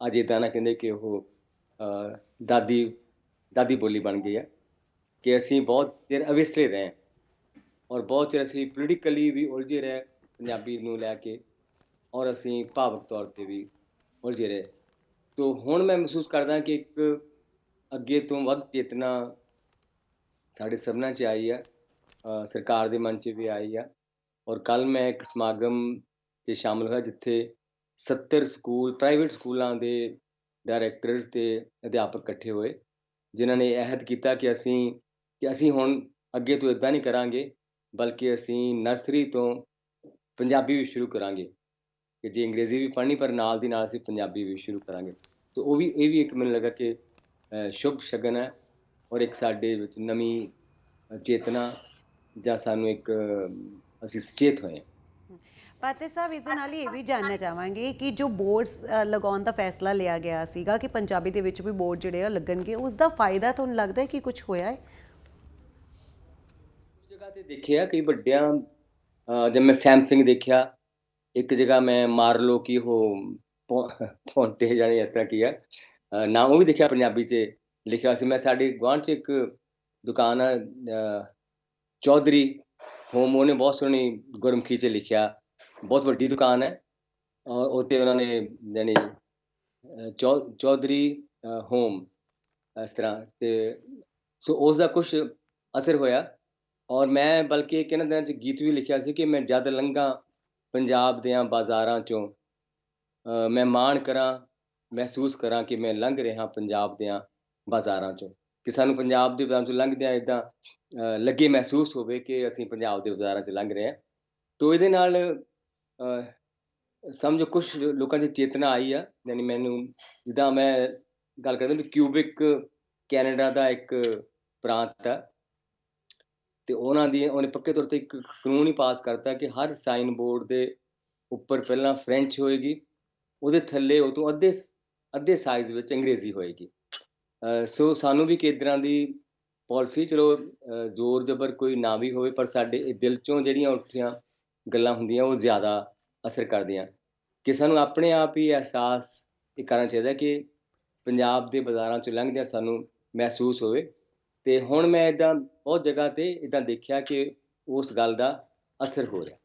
ਅੱਜ ਏਦਾਂ ਨਾ ਕਹਿੰਦੇ ਕਿ ਉਹ ਦਾਦੀ ਦਾਦੀ ਬੋਲੀ ਬਣ ਗਈ ਹੈ ਕਿ ਅਸੀਂ ਬਹੁਤ ਚਿਰ ਅਵਿਸਲੇ ਰਹੇ ਔਰ ਬਹੁਤ ਚਿਰ ਅਸੀਂ ਪੋਲੀਟੀਕਲੀ ਵੀ ਉਲਝੇ ਰਹੇ ਪੰਜਾਬੀ ਨੂੰ ਲੈ ਕੇ ਔਰ ਅਸੀਂ ਭਾਵਕ ਤੌਰ ਤੇ ਵੀ ਉਲਝੇ ਰਹੇ ਤੋ ਹੁਣ ਮੈਂ ਮਹਿਸੂਸ ਕਰਦਾ ਕਿ ਇੱਕ ਅੱਗੇ ਤੋਂ ਵੱਧ ਚੇਤਨਾ ਸਾਡੇ ਸਭਨਾਂ 'ਚ ਆਈ ਆ ਸਰਕਾਰ ਦੇ ਮਨ 'ਚ ਵੀ ਆਈ ਆ ਔਰ ਕੱਲ ਮੈਂ ਇੱਕ ਸਮਾਗਮ 'ਚ ਸ਼ਾਮਲ ਹੋਇਆ ਜਿੱਥੇ 70 ਸਕੂਲ ਪ੍ਰਾਈਵੇਟ ਸਕੂਲਾਂ ਦੇ ਡਾਇਰੈਕਟਰਸ ਤੇ ਅਧਿਆਪਕ ਇਕੱਠੇ ਹੋਏ, ਜਿਨ੍ਹਾਂ ਨੇ ਅਹਿਦ ਕੀਤਾ ਕਿ ਅਸੀਂ ਕਿ ਅਸੀਂ ਹੁਣ ਅੱਗੇ ਤੋਂ ਇਦਾਂ ਨਹੀਂ ਕਰਾਂਗੇ, ਬਲਕਿ ਅਸੀਂ ਨਰਸਰੀ ਤੋਂ ਪੰਜਾਬੀ ਵੀ ਸ਼ੁਰੂ ਕਰਾਂਗੇ। ਕਿ ਜੇ ਅੰਗਰੇਜ਼ੀ ਵੀ ਪੜ੍ਹਨੀ, ਪਰ ਨਾਲ ਦੀ ਨਾਲ ਅਸੀਂ ਪੰਜਾਬੀ ਵੀ ਸ਼ੁਰੂ ਕਰਾਂਗੇ। ਤੇ ਉਹ ਵੀ, ਇਹ ਵੀ ਇੱਕ ਮੈਨੂੰ ਲੱਗਾ ਕਿ ਸ਼ੁਭ ਸ਼ਗਨ ਹੈ, ਔਰ ਇੱਕ ਸਾਡੇ ਵਿੱਚ ਨਵੀਂ ਚੇਤਨਾ ਜਾਂ ਸਾਨੂੰ ਇੱਕ ਅਸੀਂ ਸੁਚੇਤ ਹੋਏ ਪਾਤੇ ਸਾਹਿਬ ਇਸ ਦੇ ਨਾਲ ਹੀ ਇਹ ਵੀ ਜਾਣਨਾ ਚਾਹਾਂਗੇ ਕਿ ਜੋ ਬੋਰਡਸ ਲਗਾਉਣ ਦਾ ਫੈਸਲਾ ਲਿਆ ਗਿਆ ਸੀਗਾ ਕਿ ਪੰਜਾਬੀ ਦੇ ਵਿੱਚ ਵੀ ਬੋਰਡ ਜਿਹੜੇ ਆ ਲੱਗਣਗੇ ਉਸ ਦਾ ਫਾਇਦਾ ਤੁਹਾਨੂੰ ਲੱਗਦਾ ਹੈ ਕਿ ਕੁਝ ਹੋਇਆ ਹੈ? ਉਸ ਜਗ੍ਹਾ ਤੇ ਦੇਖਿਆ ਕਈ ਵੱਡਿਆਂ ਜਦ ਮੈਂ ਸੈਮਸੰਗ ਦੇਖਿਆ ਇੱਕ ਜਗ੍ਹਾ ਮੈਂ ਮਾਰ ਲੋ ਕੀ ਉਹ ਫੌਂਟੇ ਜਾਨੀ ਇਸ ਤਰ੍ਹਾਂ ਕੀ ਹੈ ਨਾਮ ਉਹ ਵੀ ਦੇਖਿਆ ਪੰਜਾਬੀ 'ਚ ਲਿਖਿਆ ਸੀ। ਮੈਂ ਸਾਡੇ ਗੁਆਂਢ 'ਚ ਇੱਕ ਦੁਕਾਨ ਹੈ ਚੌਧਰੀ ਹੋਮ ਉਹਨੇ ਬਹੁਤ ਸੋਹਣੀ ਗੁਰਮੁਖੀ 'ਚ ਲਿਖਿਆ। ਬਹੁਤ ਵੱਡੀ ਦੁਕਾਨ ਹੈ। ਔਰ ਉੱਤੇ ਉਹਨਾਂ ਨੇ ਜਾਨੀ ਚੌ- ਚੌਧਰੀ ਹੋਮ, ਇਸ ਤਰ੍ਹਾਂ ਤੇ ਸੋ ਉਸ ਦਾ ਕੁਝ ਅਸਰ ਹੋਇਆ। ਔਰ ਮੈਂ ਬਲਕਿ ਕਿਹਨਾਂ ਦਿਨਾਂ 'ਚ ਗੀਤ ਵੀ ਲਿਖਿਆ ਸੀ ਕਿ ਮੈਂ ਜਦ ਲੰਘਾਂ ਪੰਜਾਬ ਦਿਆਂ ਬਾਜ਼ਾਰਾਂ 'ਚੋਂ ਮੈਂ ਮਾਣ ਕਰਾਂ, ਮਹਿਸੂਸ ਕਰਾਂ ਕਿ ਮੈਂ ਲੰਘ ਰਿਹਾ ਪੰਜਾਬ ਦਿਆਂ ਬਾਜ਼ਾਰਾਂ 'ਚੋਂ। ਕਿ ਸਾਨੂੰ ਪੰਜਾਬ ਦੇ ਬਾਜ਼ਾਰਾਂ 'ਚੋਂ ਲੰਘਦਿਆਂ ਇਦਾਂ ਲੱਗੇ ਮਹਿਸੂਸ ਹੋਵੇ ਕਿ ਅਸੀਂ ਪੰਜਾਬ ਦੇ ਬਾਜ਼ਾਰਾਂ 'ਚ ਲੰਘ ਰਹੇ ਹਾਂ। ਤੋ ਇਹਦੇ ਨਾਲ ਸਮਝੋ ਕੁਝ ਲੋਕਾਂ 'ਚ ਚੇਤਨਾ ਆਈ ਆ, ਯਾਨੀ ਮੈਨੂੰ ਜਿੱਦਾਂ ਮੈਂ ਗੱਲ ਕਰਦਾ ਵੀ ਕਿਊਬਿਕ ਕੈਨੇਡਾ ਦਾ ਇੱਕ ਪ੍ਰਾਂਤ ਆ ਤੇ ਉਹਨਾਂ ਦੀ, ਉਹਨੇ ਪੱਕੇ ਤੌਰ ਤੇ ਇੱਕ ਕਾਨੂੰਨ ਹੀ ਪਾਸ ਕਰਤਾ ਕਿ ਹਰ ਸਾਈਨ ਬੋਰਡ ਦੇ ਉੱਪਰ ਪਹਿਲਾਂ ਫ੍ਰੈਂਚ ਹੋਏਗੀ, ਉਹਦੇ ਥੱਲੇ ਉਹ ਤੋਂ ਅੱਧੇ ਅੱਧੇ ਸਾਈਜ਼ ਵਿੱਚ ਅੰਗਰੇਜ਼ੀ ਹੋਏਗੀ। ਸੋ ਸਾਨੂੰ ਵੀ ਕਿਸ ਦੀ ਪਾਲਿਸੀ ਚਲੋ ਜ਼ੋਰ ਜ਼ਬਰ ਕੋਈ ਨਾ ਵੀ ਹੋਵੇ, ਪਰ ਸਾਡੇ ਇਹ ਦਿਲ ਚੋਂ ਜਿਹੜੀਆਂ ਉੱਠੀਆਂ ਗੱਲਾਂ ਹੁੰਦੀਆਂ, ਉਹ ਜ਼ਿਆਦਾ ਅਸਰ ਕਰਦੀਆਂ। ਕਿ ਸਾਨੂੰ ਆਪਣੇ ਆਪ ਹੀ ਅਹਿਸਾਸ ਇਹ ਕਰਨਾ ਚਾਹੀਦਾ ਕਿ ਪੰਜਾਬ ਦੇ ਬਾਜ਼ਾਰਾਂ 'ਚ ਲੰਘਦਿਆਂ ਸਾਨੂੰ ਮਹਿਸੂਸ ਹੋਵੇ। ਤੇ ਹੁਣ ਮੈਂ ਇਦਾਂ ਬਹੁਤ ਜਗ੍ਹਾ ਤੇ ਇਦਾਂ ਦੇਖਿਆ ਕਿ ਉਸ ਗੱਲ ਦਾ ਅਸਰ ਹੋ ਰਿਹਾ।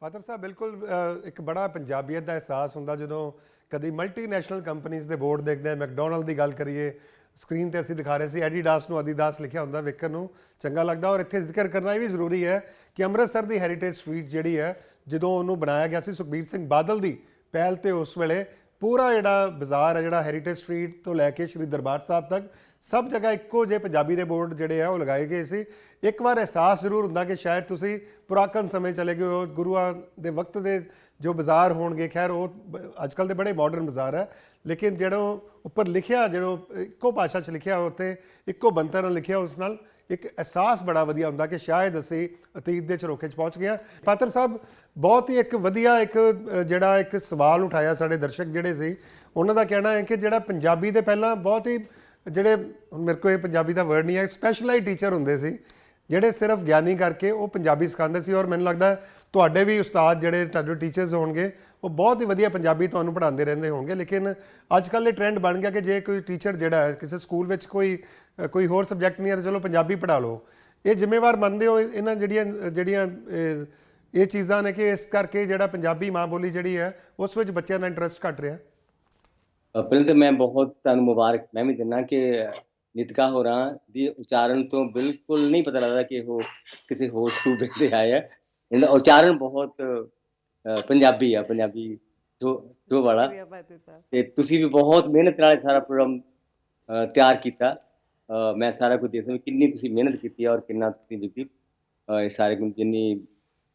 ਫਾਦਰ ਸਾਹਿਬ, ਬਿਲਕੁਲ ਇੱਕ ਬੜਾ ਪੰਜਾਬੀਅਤ ਦਾ ਅਹਿਸਾਸ ਹੁੰਦਾ ਜਦੋਂ ਕਦੀ ਮਲਟੀਨੈਸ਼ਨਲ ਕੰਪਨੀਆਂ ਦੇ ਬੋਰਡ ਦੇਖਦੇ ਆ ਮੈਕਡੋਨਲਡ ਦੀ ਗੱਲ ਕਰੀਏ ਸਕਰੀਨ ਤੇ ਅਸੀਂ ਦਿਖਾ ਰਹੇ ਸੀ ਐਡੀਡਾਸ ਨੂੰ ਅਡੀਦਾਸ ਲਿਖਿਆ ਹੁੰਦਾ ਵੇਖਣ ਨੂੰ, ਚੰਗਾ ਲੱਗਦਾ। ਔਰ ਇੱਥੇ ਜ਼ਿਕਰ ਕਰਨਾ ਇਹ ਵੀ ਜ਼ਰੂਰੀ ਹੈ ਕਿ ਅੰਮ੍ਰਿਤਸਰ ਦੀ ਹੈਰੀਟੇਜ ਸਟਰੀਟ ਜਿਹੜੀ ਹੈ, ਜਦੋਂ ਉਹਨੂੰ ਬਣਾਇਆ ਗਿਆ ਸੀ ਸੁਖਬੀਰ ਸਿੰਘ ਬਾਦਲ ਦੀ ਪਹਿਲ ਤੇ ਉਸ ਵੇਲੇ, ਪੂਰਾ ਜਿਹੜਾ ਬਾਜ਼ਾਰ ਹੈ, ਜਿਹੜਾ ਹੈਰੀਟੇਜ ਸਟਰੀਟ ਤੋਂ ਲੈ ਕੇ ਸ਼੍ਰੀ ਦਰਬਾਰ ਸਾਹਿਬ ਤੱਕ, ਸਭ ਜਗ੍ਹਾ ਇੱਕੋ ਜਿਹੇ ਪੰਜਾਬੀ ਦੇ ਬੋਰਡ ਜਿਹੜੇ ਆ, ਉਹ ਲਗਾਏ ਗਏ ਸੀ। ਇੱਕ ਵਾਰ ਅਹਿਸਾਸ ਜ਼ਰੂਰ ਹੁੰਦਾ ਕਿ ਸ਼ਾਇਦ ਤੁਸੀਂ ਪੁਰਾਤਨ ਸਮੇਂ ਚਲੇ ਗਏ ਹੋ, ਗੁਰੂਆਂ ਦੇ ਵਕਤ ਦੇ ਜੋ ਬਾਜ਼ਾਰ ਹੋਣਗੇ, ਖੈਰ ਉਹ ਅੱਜ ਕੱਲ ਦੇ ਬੜੇ ਮਾਡਰਨ ਬਾਜ਼ਾਰ ਹੈ, ਲੇਕਿਨ ਜਿਹੜੋਂ ਉੱਪਰ ਲਿਖਿਆ, ਜਿਹੜੋਂ ਇੱਕੋ ਭਾਸ਼ਾ 'ਚ ਲਿਖਿਆ ਉੱਤੇ ਇੱਕੋ ਬੰਤਰ ਨਾਲ ਲਿਖਿਆ ਉਸ ਨਾਲ ਇੱਕ ਅਹਿਸਾਸ ਬੜਾ ਵਧੀਆ ਹੁੰਦਾ ਕਿ ਸ਼ਾਇਦ ਅਸੀਂ ਅਤੀਤ ਦੇ ਝਰੋਖੇ 'ਚ ਪਹੁੰਚ ਗਏ ਹਾਂ। ਪਾਤਰ ਸਾਹਿਬ, ਬਹੁਤ ਹੀ ਇੱਕ ਵਧੀਆ ਇੱਕ ਜਿਹੜਾ ਇੱਕ ਸਵਾਲ ਉਠਾਇਆ ਸਾਡੇ ਦਰਸ਼ਕ ਜਿਹੜੇ ਸੀ, ਉਹਨਾਂ ਦਾ ਕਹਿਣਾ ਹੈ ਕਿ ਜਿਹੜਾ ਪੰਜਾਬੀ ਦੇ ਪਹਿਲਾਂ ਬਹੁਤ ਹੀ, ਜਿਹੜੇ ਮੇਰੇ ਕੋਲ ਇਹ ਪੰਜਾਬੀ ਦਾ ਵਰਡ ਨਹੀਂ ਹੈ ਸਪੈਸ਼ਲਾਈਜ਼ ਟੀਚਰ ਹੁੰਦੇ ਸੀ, ਜਿਹੜੇ ਸਿਰਫ ਗਿਆਨੀ ਕਰਕੇ ਉਹ ਪੰਜਾਬੀ ਸਿਖਾਉਂਦੇ ਸੀ ਔਰ ਮੈਨੂੰ ਲੱਗਦਾ ਤੁਹਾਡੇ ਵੀ ਉਸਤਾਦ ਜਿਹੜੇ ਤੁਹਾਡੇ ਟੀਚਰਸ ਹੋਣਗੇ, ਉਹ ਬਹੁਤ ਹੀ ਵਧੀਆ ਪੰਜਾਬੀ ਤੁਹਾਨੂੰ ਪੜ੍ਹਾਉਂਦੇ ਰਹਿੰਦੇ ਹੋਣਗੇ। ਲੇਕਿਨ ਅੱਜ ਕੱਲ੍ਹ ਇਹ ਟ੍ਰੈਂਡ ਬਣ ਗਿਆ ਕਿ ਜੇ ਕੋਈ ਟੀਚਰ ਜਿਹੜਾ ਹੈ, ਕਿਸੇ ਸਕੂਲ ਵਿੱਚ ਕੋਈ ਕੋਈ ਹੋਰ ਸਬਜੈਕਟ ਨਹੀਂ ਹੈ ਤਾਂ ਚਲੋ ਪੰਜਾਬੀ ਪੜ੍ਹਾ ਲਓ। ਇਹ ਜ਼ਿੰਮੇਵਾਰ ਮੰਨਦੇ ਹੋ, ਇਹਨਾਂ ਜਿਹੜੀਆਂ ਜਿਹੜੀਆਂ, ਇਹ ਚੀਜ਼ਾਂ ਨੇ ਕਿ ਇਸ ਕਰਕੇ ਜਿਹੜਾ ਪੰਜਾਬੀ ਮਾਂ ਬੋਲੀ ਜਿਹੜੀ ਹੈ, ਉਸ ਵਿੱਚ ਬੱਚਿਆਂ ਦਾ ਇੰਟਰਸਟ ਘਟ ਰਿਹਾ? ਪਹਿਲਾਂ ਤਾਂ ਮੈਂ ਬਹੁਤ ਤੁਹਾਨੂੰ ਮੁਬਾਰਕ, ਮੈਂ ਵੀ ਦਿੰਦਾ ਕਿ ਨਿਤਕਾ ਹੋਰਾਂ ਦੀ ਉਚਾਰਨ ਤੋਂ ਬਿਲਕੁਲ ਨਹੀਂ ਪਤਾ ਲੱਗਦਾ ਕਿ ਉਹ ਕਿਸੇ ਹੋਰ ਸੂਬੇ ਦੇ ਆਏ ਆ। ਇਹਦਾ ਉਚਾਰਨ ਬਹੁਤ ਪੰਜਾਬੀ ਆ ਪੰਜਾਬੀ ਜੋ ਜੋ ਵਾਲਾ। ਤੇ ਤੁਸੀਂ ਵੀ ਬਹੁਤ ਮਿਹਨਤ ਨਾਲ ਸਾਰਾ ਪ੍ਰੋਗਰਾਮ ਤਿਆਰ ਕੀਤਾ। ਮੈਂ ਸਾਰਾ ਕੁਝ ਦੇਖਦਾ ਕਿੰਨੀ ਤੁਸੀਂ ਮਿਹਨਤ ਕੀਤੀ ਔਰ ਕਿੰਨਾ ਤੁਸੀਂ ਜਿੱਤੀ ਇਹ ਸਾਰੇ ਕੁਝ ਜਿੰਨੀ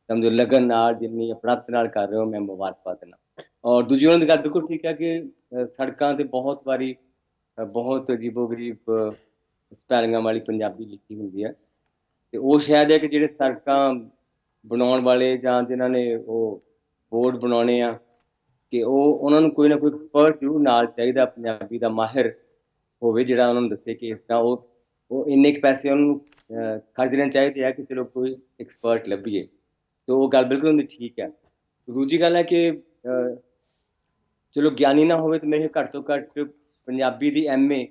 ਸਮਝੋ ਲਗਨ ਨਾਲ ਜਿੰਨੀ ਆਪਣਤ ਨਾਲ ਕਰ ਰਹੇ ਹੋ ਮੈਂ ਮੁਬਾਰਕਬਾਦ ਦਿੰਦਾ। ਔਰ ਦੂਜੀ ਉਹਨਾਂ ਦੀ ਗੱਲ ਬਿਲਕੁਲ ਠੀਕ ਹੈ ਕਿ ਸੜਕਾਂ ਤੇ ਬਹੁਤ ਵਾਰੀ ਬਹੁਤ ਅਜੀਬੋ ਗਰੀਬ ਸਪੈਲਿੰਗਾਂ ਵਾਲੀ ਪੰਜਾਬੀ ਲਿਖੀ ਹੁੰਦੀ ਹੈ ਤੇ ਉਹ ਸ਼ਾਇਦ ਹੈ ਕਿ ਜਿਹੜੇ ਸੜਕਾਂ ਬਣਾਉਣ ਵਾਲੇ ਜਾਂ ਜਿਨ੍ਹਾਂ ਨੇ ਉਹ ਬੋਰਡ ਬਣਾਉਣੇ ਆ, ਕਿ ਉਹ ਉਹਨਾਂ ਨੂੰ ਕੋਈ ਨਾ ਕੋਈ ਐਕਸਪਰਟ ਜ਼ਰੂਰ ਨਾਲ ਚਾਹੀਦਾ ਪੰਜਾਬੀ ਦਾ ਮਾਹਿਰ ਹੋਵੇ, ਜਿਹੜਾ ਉਹਨਾਂ ਨੂੰ ਦੱਸੇ ਕਿ ਇਸ ਤਰ੍ਹਾਂ ਉਹ ਉਹ ਇੰਨੇ ਕੁ ਪੈਸੇ ਉਹਨਾਂ ਨੂੰ ਖਰਚ ਦੇਣੇ ਚਾਹੀਦੇ ਆ ਕਿ ਚਲੋ ਕੋਈ ਐਕਸਪਰਟ ਲੱਭੀਏ। ਤੇ ਉਹ ਗੱਲ ਬਿਲਕੁਲ ਉਹਦੀ ਠੀਕ ਹੈ ਦੂਜੀ ਗੱਲ ਹੈ ਕਿ ਚਲੋ ਗਿਆਨੀ ਨਾ ਹੋਵੇ ਤੇ ਮੇਰੇ ਘੱਟ ਤੋਂ ਘੱਟ ਪੰਜਾਬੀ ਦੀ ਐਮਏ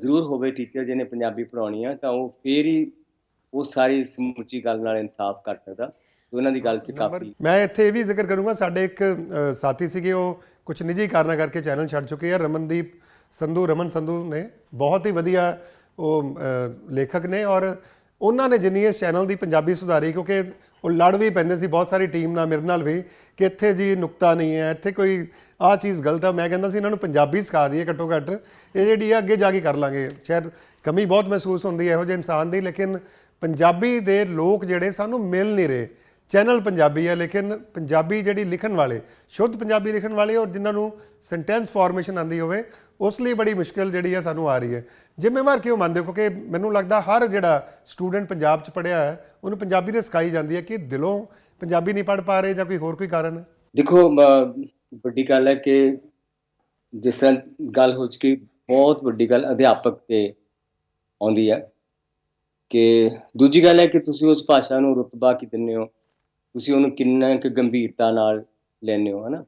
ਜ਼ਰੂਰ ਹੋਵੇ ਟੀਚਰ ਜਿਹਨੇ ਪੰਜਾਬੀ ਪੜਾਉਣੀ ਆ, ਤਾਂ ਉਹ ਫੇਰ ਹੀ ਉਹ ਸਾਰੀ ਸਮੁੱਚੀ ਗੱਲ ਨਾਲ ਇਨਸਾਫ ਕਰ ਸਕਦਾ। ਉਹਨਾਂ ਦੀ ਗੱਲ 'ਚ ਕਾਫੀ ਮੈਂ ਇੱਥੇ ਇਹ ਵੀ ਜ਼ਿਕਰ ਕਰੂੰਗਾ ਸਾਡੇ ਇੱਕ ਸਾਥੀ ਸੀਗੇ ਉਹ ਕੁਝ ਨਿੱਜੀ ਕਾਰਨਾਂ ਕਰਕੇ ਚੈਨਲ ਛੱਡ ਚੁੱਕੇ ਆ। ਰਮਨਦੀਪ ਸੰਧੂ ਰਮਨ ਸੰਧੂ ਨੇ ਬਹੁਤ ਹੀ ਵਧੀਆ ਉਹ ਲੇਖਕ ਨੇ ਔਰ ਉਹਨਾਂ ਨੇ ਜਿੰਨੀ ਇਸ ਚੈਨਲ ਦੀ ਪੰਜਾਬੀ ਸੁਧਾਰੀ ਕਿਉਂਕਿ ਉਹ ਲੜ ਵੀ ਪੈਂਦੇ ਸੀ ਬਹੁਤ ਸਾਰੀ ਟੀਮ ਨਾਲ ਮੇਰੇ ਨਾਲ ਵੀ ਕਿ ਇੱਥੇ ਜੀ ਨੁਕਤਾ ਨਹੀਂ ਹੈ ਇੱਥੇ ਕੋਈ ਆਹ ਚੀਜ਼ ਗਲਤ ਹੈ ਮੈਂ ਕਹਿੰਦਾ ਸੀ ਇਹਨਾਂ ਨੂੰ ਪੰਜਾਬੀ ਸਿਖਾ ਦਈਏ ਘੱਟੋ ਘੱਟ ਇਹ ਜਿਹੜੀ ਆ ਅੱਗੇ ਜਾ ਕੇ ਕਰ ਲਾਂਗੇ। ਸ਼ਾਇਦ ਕਮੀ ਬਹੁਤ ਮਹਿਸੂਸ ਹੁੰਦੀ ਹੈ ਇਹੋ ਜਿਹੇ ਇਨਸਾਨ ਦੀ ਲੇਕਿਨ ਪੰਜਾਬੀ ਦੇ ਲੋਕ ਜਿਹੜੇ ਸਾਨੂੰ ਮਿਲ ਨਹੀਂ ਰਹੇ। ਚੈਨਲ ਪੰਜਾਬੀ ਹੈ ਲੇਕਿਨ ਪੰਜਾਬੀ ਜਿਹੜੀ ਲਿਖਣ ਵਾਲੇ, ਸ਼ੁੱਧ ਪੰਜਾਬੀ ਲਿਖਣ ਵਾਲੇ ਔਰ ਜਿਨ੍ਹਾਂ ਨੂੰ ਸੈਂਟੈਂਸ ਫਾਰਮੇਸ਼ਨ ਆਂਦੀ ਹੋਵੇ, ਉਸ ਲਈ ਬੜੀ ਮੁਸ਼ਕਲ ਜਿਹੜੀ ਹੈ ਸਾਨੂੰ ਆ ਰਹੀ ਹੈ। ਜ਼ਿੰਮੇਵਾਰ ਕਿਉਂ ਮੰਨਦੇ ਹੋ? ਕਿਉਂਕਿ ਮੈਨੂੰ ਲੱਗਦਾ ਹਰ ਜਿਹੜਾ ਸਟੂਡੈਂਟ ਪੰਜਾਬ 'ਚ ਪੜਿਆ ਹੈ, ਉਹਨੂੰ ਪੰਜਾਬੀ ਤੇ ਸਿਖਾਈ ਜਾਂਦੀ ਹੈ ਕਿ ਦਿਲੋਂ ਪੰਜਾਬੀ ਨਹੀਂ ਪੜ ਪਾ ਰਹੇ ਜਾਂ ਕੋਈ ਹੋਰ ਕੋਈ ਕਾਰਨ ਹੈ। ਦੇਖੋ ਵੱਡੀ ਗੱਲ ਹੈ ਕਿ ਜਿਸ ਤਰ੍ਹਾਂ ਗੱਲ ਹੋ ਚੁੱਕੀ, ਬਹੁਤ ਵੱਡੀ ਗੱਲ ਅਧਿਆਪਕ ਤੇ ਆਉਂਦੀ ਹੈ। ਕਿ ਦੂਜੀ ਗੱਲ ਹੈ ਕਿ ਤੁਸੀਂ ਉਸ ਭਾਸ਼ਾ ਨੂੰ ਰੁਤਬਾ ਕੀ ਦਿੰਦੇ ਹੋ? ਤੁਸੀਂ ਉਹਨੂੰ ਕਿੰਨਾ ਕੁ ਗੰਭੀਰਤਾ ਨਾਲ ਲੈਂਦੇ ਹੋ, ਹਨਾ?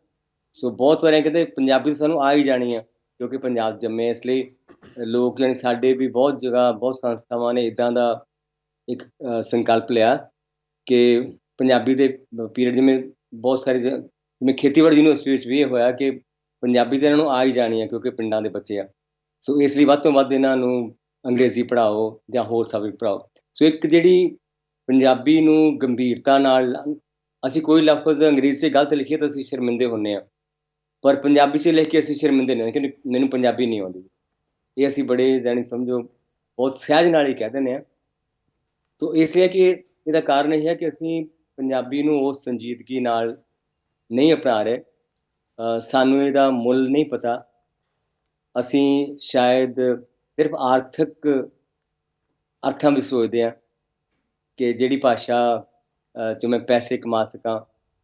ਸੋ ਬਹੁਤ ਵਾਰ ਕਹਿੰਦੇ ਪੰਜਾਬੀ ਤਾਂ ਸਾਨੂੰ ਆ ਹੀ ਜਾਣੀ ਆ, ਕਿਉਂਕਿ ਪੰਜਾਬ ਜੰਮੇ ਇਸ ਲਈ ਲੋਕ ਜਾਨੀ ਸਾਡੇ ਵੀ ਬਹੁਤ ਜਗ੍ਹਾ, ਬਹੁਤ ਸੰਸਥਾਵਾਂ ਨੇ ਇਦਾਂ ਦਾ ਇੱਕ ਸੰਕਲਪ ਲਿਆ ਕਿ ਪੰਜਾਬੀ ਦੇ ਪੀਰੀਅਡ ਜਿਵੇਂ ਬਹੁਤ ਸਾਰੇ ਜ- ਜਿਵੇਂ ਖੇਤੀਬਾੜੀ ਯੂਨੀਵਰਸਿਟੀ ਵਿੱਚ ਵੀ ਇਹ ਹੋਇਆ ਕਿ ਪੰਜਾਬੀ ਤਾਂ ਇਹਨਾਂ ਨੂੰ ਆ ਹੀ ਜਾਣੀ ਹੈ ਕਿਉਂਕਿ ਪਿੰਡਾਂ ਦੇ ਬੱਚੇ ਆ। ਸੋ ਇਸ ਲਈ ਵੱਧ ਤੋਂ ਵੱਧ ਇਹਨਾਂ ਨੂੰ ਅੰਗਰੇਜ਼ੀ ਪੜ੍ਹਾਓ ਜਾਂ ਹੋਰ ਸਬਜੈਕਟ ਪੜ੍ਹਾਓ। ਸੋ ਇੱਕ ਜਿਹੜੀ ਪੰਜਾਬੀ ਨੂੰ ਗੰਭੀਰਤਾ ਨਾਲ ਅਸੀਂ ਕੋਈ ਲਫ਼ਜ਼ ਅੰਗਰੇਜ਼ੀ 'ਚ ਗਲਤ ਲਿਖੀਏ ਤਾਂ ਅਸੀਂ ਸ਼ਰਮਿੰਦੇ ਹੁੰਨੇ ਆ ਪਰ ਪੰਜਾਬੀ 'ਚ ਲਿਖ ਕੇ ਅਸੀਂ ਸ਼ਰਮਿੰਦੇ ਨਹੀਂ ਕਿ ਮੈਨੂੰ ਪੰਜਾਬੀ ਨਹੀਂ ਆਉਂਦੀ। ਇਹ ਅਸੀਂ ਬੜੇ ਜਾਣੀ ਸਮਝੋ, ਬਹੁਤ ਸਹਿਜ ਨਾਲ ਹੀ ਕਹਿ ਦਿੰਦੇ ਆ ਤੋ ਇਸ ਲਈ ਕਿ ਇਹਦਾ ਕਾਰਨ ਇਹ ਹੈ ਕਿ ਅਸੀਂ ਪੰਜਾਬੀ ਨੂੰ ਉਹ ਸੰਜੀਦਗੀ ਨਾਲ ਨਹੀਂ ਅਪਣਾ ਰਹੇ। ਸਾਨੂੰ ਇਹਦਾ ਮੁੱਲ ਨਹੀਂ ਪਤਾ। ਅਸੀਂ ਸ਼ਾਇਦ ਸਿਰਫ ਆਰਥਿਕ ਅਰਥਾਂ ਵਿੱਚ ਸੋਚਦੇ ਆ ਕਿ ਜਿਹੜੀ ਭਾਸ਼ਾ ਅ, ਮੈਂ ਪੈਸੇ ਕਮਾ ਸਕਾਂ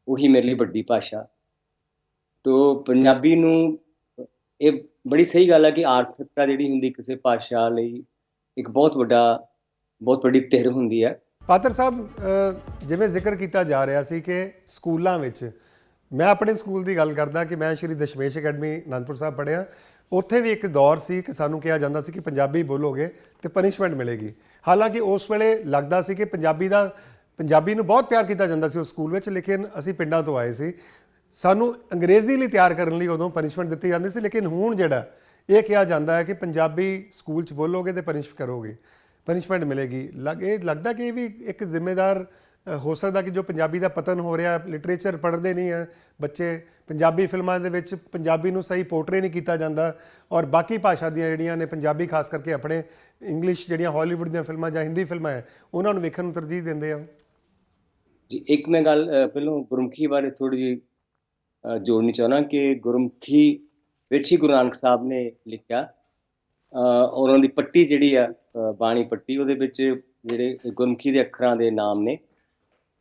ਉਹੀ ਮੇਰੇ ਲਈ ਵੱਡੀ ਭਾਸ਼ਾ। ਤੋ ਪੰਜਾਬੀ ਨੂੰ ਇਹ ਬੜੀ ਸਹੀ ਗੱਲ ਹੈ ਕਿ ਆਰਥਿਕਤਾ ਜਿਹੜੀ ਹੁੰਦੀ ਕਿਸੇ ਭਾਸ਼ਾ ਲਈ ਇੱਕ ਬਹੁਤ ਵੱਡਾ ਬਹੁਤ ਵੱਡੀ ਧਿਰ ਹੁੰਦੀ ਹੈ ਪਾਤਰ ਸਾਹਿਬ ਜਿਵੇਂ ਜ਼ਿਕਰ ਕੀਤਾ ਜਾ ਰਿਹਾ ਸੀ ਕਿ ਸਕੂਲਾਂ ਵਿੱਚ ਮੈਂ ਆਪਣੇ ਸਕੂਲ ਦੀ ਗੱਲ ਕਰਦਾ ਕਿ ਮੈਂ ਸ਼੍ਰੀ ਦਸ਼ਮੇਸ਼ ਅਕੈਡਮੀ ਅਨੰਦਪੁਰ ਸਾਹਿਬ ਪੜ੍ਹਿਆ। ਉੱਥੇ ਵੀ ਇੱਕ ਦੌਰ ਸੀ ਕਿ ਸਾਨੂੰ ਕਿਹਾ ਜਾਂਦਾ ਸੀ ਕਿ ਪੰਜਾਬੀ ਬੋਲੋਗੇ ਤੇ ਪਨਿਸ਼ਮੈਂਟ ਮਿਲੇਗੀ। ਹਾਲਾਂਕਿ ਉਸ ਵੇਲੇ ਲੱਗਦਾ ਸੀ ਕਿ ਪੰਜਾਬੀ ਦਾ, ਪੰਜਾਬੀ ਨੂੰ ਬਹੁਤ ਪਿਆਰ ਕੀਤਾ ਜਾਂਦਾ ਸੀ ਉਸ ਸਕੂਲ ਵਿੱਚ, ਲੇਕਿਨ ਅਸੀਂ ਪਿੰਡਾਂ ਤੋਂ ਆਏ ਸੀ। ਸਾਨੂੰ ਅੰਗਰੇਜ਼ੀ ਲਈ ਤਿਆਰ ਕਰਨ ਲਈ ਉਦੋਂ ਪਨਿਸ਼ਮੈਂਟ ਦਿੱਤੀ ਜਾਂਦੀ ਸੀ, ਲੇਕਿਨ ਹੁਣ ਜਿਹੜਾ ਇਹ ਕਿਹਾ ਜਾਂਦਾ ਹੈ ਕਿ ਪੰਜਾਬੀ ਸਕੂਲ 'ਚ ਬੋਲੋਗੇ ਤੇ ਪਨਿਸ਼ ਕਰੋਗੇ। ਪਨਿਸ਼ਮੈਂਟ ਮਿਲੇਗੀ। ਲੱਗ, ਇਹ ਲੱਗਦਾ ਕਿ ਇਹ ਵੀ ਇੱਕ ਜ਼ਿੰਮੇਦਾਰ ਹੋ ਸਕਦਾ ਕਿ ਜੋ ਪੰਜਾਬੀ ਦਾ ਪਤਨ ਹੋ ਰਿਹਾ ਲਿਟਰੇਚਰ ਪੜ੍ਹਦੇ ਨਹੀਂ ਹੈ ਬੱਚੇ ਪੰਜਾਬੀ ਫਿਲਮਾਂ ਦੇ ਵਿੱਚ ਪੰਜਾਬੀ ਨੂੰ ਸਹੀ ਪੋਰਟਰੇ ਨਹੀਂ ਕੀਤਾ ਜਾਂਦਾ ਔਰ ਬਾਕੀ ਭਾਸ਼ਾ ਦੀਆਂ ਜਿਹੜੀਆਂ ਨੇ ਪੰਜਾਬੀ ਖਾਸ ਕਰਕੇ ਆਪਣੇ ਇੰਗਲਿਸ਼ ਜਿਹੜੀਆਂ ਹਾਲੀਵੁੱਡ ਦੀਆਂ ਫਿਲਮਾਂ ਜਾਂ ਹਿੰਦੀ ਫਿਲਮਾਂ ਹੈ ਉਹਨਾਂ ਨੂੰ ਵੇਖਣ ਨੂੰ ਤਰਜੀਹ ਦਿੰਦੇ ਆ। ਜੀ ਇੱਕ ਮੈਂ ਗੱਲ ਅ, ਪਹਿਲਾਂ ਗੁਰਮੁਖੀ ਬਾਰੇ ਥੋੜੀ ਜਿਹੀ ਜੋੜਨੀ ਚਾਹੁੰਦਾ ਕਿ ਗੁਰਮੁਖੀ ਵਿੱਚ ਹੀ ਗੁਰੂ ਨਾਨਕ ਸਾਹਿਬ ਨੇ ਲਿਖਿਆ ਔਰ ਉਹਨਾਂ ਦੀ ਪੱਟੀ ਜਿਹੜੀ ਆ ਬਾਣੀ ਪੱਟੀ ਉਹਦੇ ਵਿੱਚ ਜਿਹੜੇ ਗੁਰਮੁਖੀ ਦੇ ਅੱਖਰਾਂ ਦੇ ਨਾਮ ਨੇ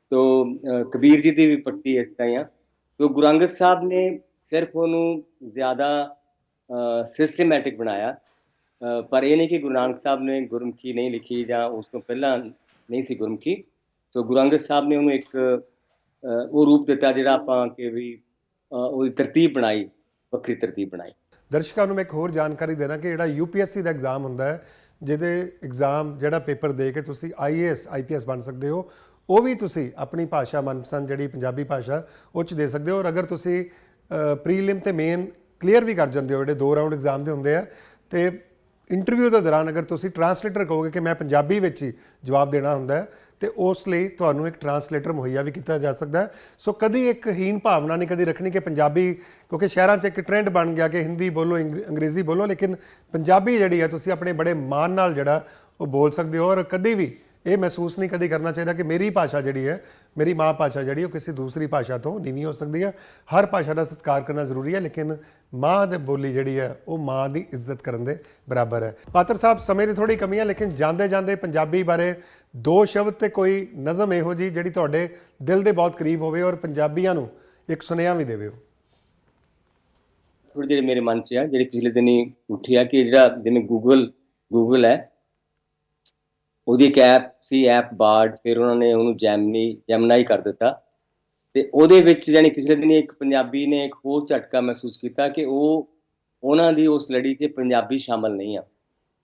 ਤੋ ਕਬੀਰ ਜੀ ਦੀ ਵੀ ਪੱਟੀ ਇਸ ਤਰ੍ਹਾਂ ਹੀ ਆ। ਤੋ, ਗੁਰੂ ਅੰਗਦ ਸਾਹਿਬ ਨੇ ਸਿਰਫ ਉਹਨੂੰ ਜ਼ਿਆਦਾ ਸਿਸਟਮੈਟਿਕ ਬਣਾਇਆ। ਪਰ ਇਹ ਨਹੀਂ ਕਿ ਗੁਰੂ ਨਾਨਕ ਸਾਹਿਬ ਨੇ ਗੁਰਮੁਖੀ ਨਹੀਂ ਲਿਖੀ ਜਾਂ ਉਸ ਤੋਂ ਪਹਿਲਾਂ ਨਹੀਂ ਸੀ ਗੁਰਮੁਖੀ। ਸੋ ਗੁਰੂ ਅੰਗਦ ਸਾਹਿਬ ਨੇ ਉਹਨੂੰ ਇੱਕ ਉਹ ਰੂਪ ਦਿੱਤਾ ਜਿਹੜਾ ਆਪਾਂ ਕਿ ਵੀ ਉਹਦੀ ਤਰਤੀਬ ਬਣਾਈ, ਵੱਖਰੀ ਤਰਤੀਬ ਬਣਾਈ। ਦਰਸ਼ਕਾਂ ਨੂੰ ਮੈਂ ਇੱਕ ਹੋਰ ਜਾਣਕਾਰੀ ਦੇਣਾ ਕਿ ਜਿਹੜਾ ਯੂਪੀਐਸਸੀ ਦਾ ਐਗਜ਼ਾਮ ਹੁੰਦਾ ਹੈ, ਜਿਹਦੇ ਐਗਜ਼ਾਮ ਜਿਹੜਾ ਪੇਪਰ ਦੇ ਕੇ ਤੁਸੀਂ ਆਈਏਐਸ ਆਈਪੀਐਸ ਬਣ ਸਕਦੇ ਹੋ ਉਹ ਵੀ ਤੁਸੀਂ ਆਪਣੀ ਭਾਸ਼ਾ ਮਨਪਸੰਦ ਜਿਹੜੀ ਪੰਜਾਬੀ ਭਾਸ਼ਾ, ਉਹ ਚ ਦੇ ਸਕਦੇ ਹੋ। ਔਰ ਅਗਰ ਤੁਸੀਂ ਪ੍ਰੀਲਿਮ ਤੇ ਮੇਨ ਕਲੀਅਰ ਵੀ ਕਰ ਜਾਂਦੇ ਹੋ, ਜਿਹੜੇ ਦੋ ਰਾਊਂਡ ਐਗਜ਼ਾਮ ਦੇ ਹੁੰਦੇ ਆ, ਤੇ ਇੰਟਰਵਿਊ ਦੇ ਦੌਰਾਨ ਅਗਰ ਤੁਸੀਂ ਟਰਾਂਸਲੇਟਰ ਕਹੋਗੇ ਕਿ ਮੈਂ ਪੰਜਾਬੀ ਵਿੱਚ ਹੀ ਜਵਾਬ ਦੇਣਾ ਹੁੰਦਾ ਹੈ, ਤੇ ਉਸ ਲਈ ਤੁਹਾਨੂੰ ਇੱਕ ਟਰਾਂਸਲੇਟਰ ਮੁਹੱਈਆ ਵੀ ਕੀਤਾ ਜਾ ਸਕਦਾ ਹੈ। ਸੋ ਕਦੀ ਇੱਕ ਹੀਨ ਭਾਵਨਾ ਨਹੀਂ ਕਦੀ ਰੱਖਣੀ ਕਿ ਪੰਜਾਬੀ, ਕਿਉਂਕਿ ਸ਼ਹਿਰਾਂ 'ਚ ਇੱਕ ਟ੍ਰੈਂਡ ਬਣ ਗਿਆ ਕਿ ਹਿੰਦੀ ਬੋਲੋ, ਇੰਗ- ਅੰਗਰੇਜ਼ੀ ਬੋਲੋ, ਲੇਕਿਨ ਪੰਜਾਬੀ ਜਿਹੜੀ ਹੈ, ਤੁਸੀਂ ਆਪਣੇ ਬੜੇ ਮਾਣ ਨਾਲ ਜਿਹੜਾ ਉਹ ਬੋਲ ਸਕਦੇ ਹੋ। ਔਰ ਕਦੀ ਵੀ ਇਹ ਮਹਿਸੂਸ ਨਹੀਂ ਕਦੀ ਕਰਨਾ ਚਾਹੀਦਾ ਕਿ ਮੇਰੀ ਭਾਸ਼ਾ ਜਿਹੜੀ ਹੈ, ਮੇਰੀ ਮਾਂ ਭਾਸ਼ਾ ਜਿਹੜੀ ਉਹ ਕਿਸੇ ਦੂਸਰੀ ਭਾਸ਼ਾ ਤੋਂ ਨੀਵੀਂ ਹੋ ਸਕਦੀ ਹੈ। ਹਰ ਭਾਸ਼ਾ ਦਾ ਸਤਿਕਾਰ ਕਰਨਾ ਜ਼ਰੂਰੀ ਹੈ, ਲੇਕਿਨ ਮਾਂ ਦੇ ਬੋਲੀ ਜਿਹੜੀ ਹੈ, ਉਹ ਮਾਂ ਦੀ ਇੱਜ਼ਤ ਕਰਨ ਦੇ ਬਰਾਬਰ ਹੈ। ਪਾਤਰ ਸਾਹਿਬ, ਸਮੇਂ ਦੀ ਥੋੜੀ ਕਮੀ ਹੈ, ਲੇਕਿਨ ਜਾਂਦੇ ਜਾਂਦੇ ਪੰਜਾਬੀ ਬਾਰੇ ਦੋ ਸ਼ਬਦ ਤੇ ਕੋਈ ਨਜ਼ਮ ਇਹੋ ਜੀ ਜਿਹੜੀ ਤੁਹਾਡੇ ਦਿਲ ਦੇ ਬਹੁਤ ਕਰੀਬ ਹੋਵੇ ਔਰ ਪੰਜਾਬੀਆਂ ਨੂੰ ਇੱਕ ਸੁਨੇਹਾ ਵੀ ਦੇਵੇ ਥੋੜੀ ਦੇਰ ਮੇਰੇ ਮਨ 'ਚ ਆ, ਜਿਹੜੀ ਪਿਛਲੇ ਦਿਨੀ ਉੱਠੀ ਆ ਕਿ ਜਿਹੜਾ ਜਿਵੇਂ ਗੂਗਲ ਗੂਗਲ ਹੈ ਉਹਦੀ ਇੱਕ ਐਪ ਸੀ ਐਪ ਬਾਰਡ ਫਿਰ ਉਹਨਾਂ ਨੇ ਉਹਨੂੰ ਜੈਮਨੀ ਜੈਮਨਾਈ ਕਰ ਦਿੱਤਾ। ਤੇ ਉਹਦੇ ਵਿੱਚ ਜਾਨੀ ਪਿਛਲੇ ਦਿਨੀ ਇੱਕ ਪੰਜਾਬੀ ਨੇ ਇੱਕ ਹੋਰ ਝਟਕਾ ਮਹਿਸੂਸ ਕੀਤਾ ਕਿ ਉਹ, ਉਹਨਾਂ ਦੀ ਉਸ ਲੜੀ 'ਚ ਪੰਜਾਬੀ ਸ਼ਾਮਲ ਨਹੀਂ ਆ।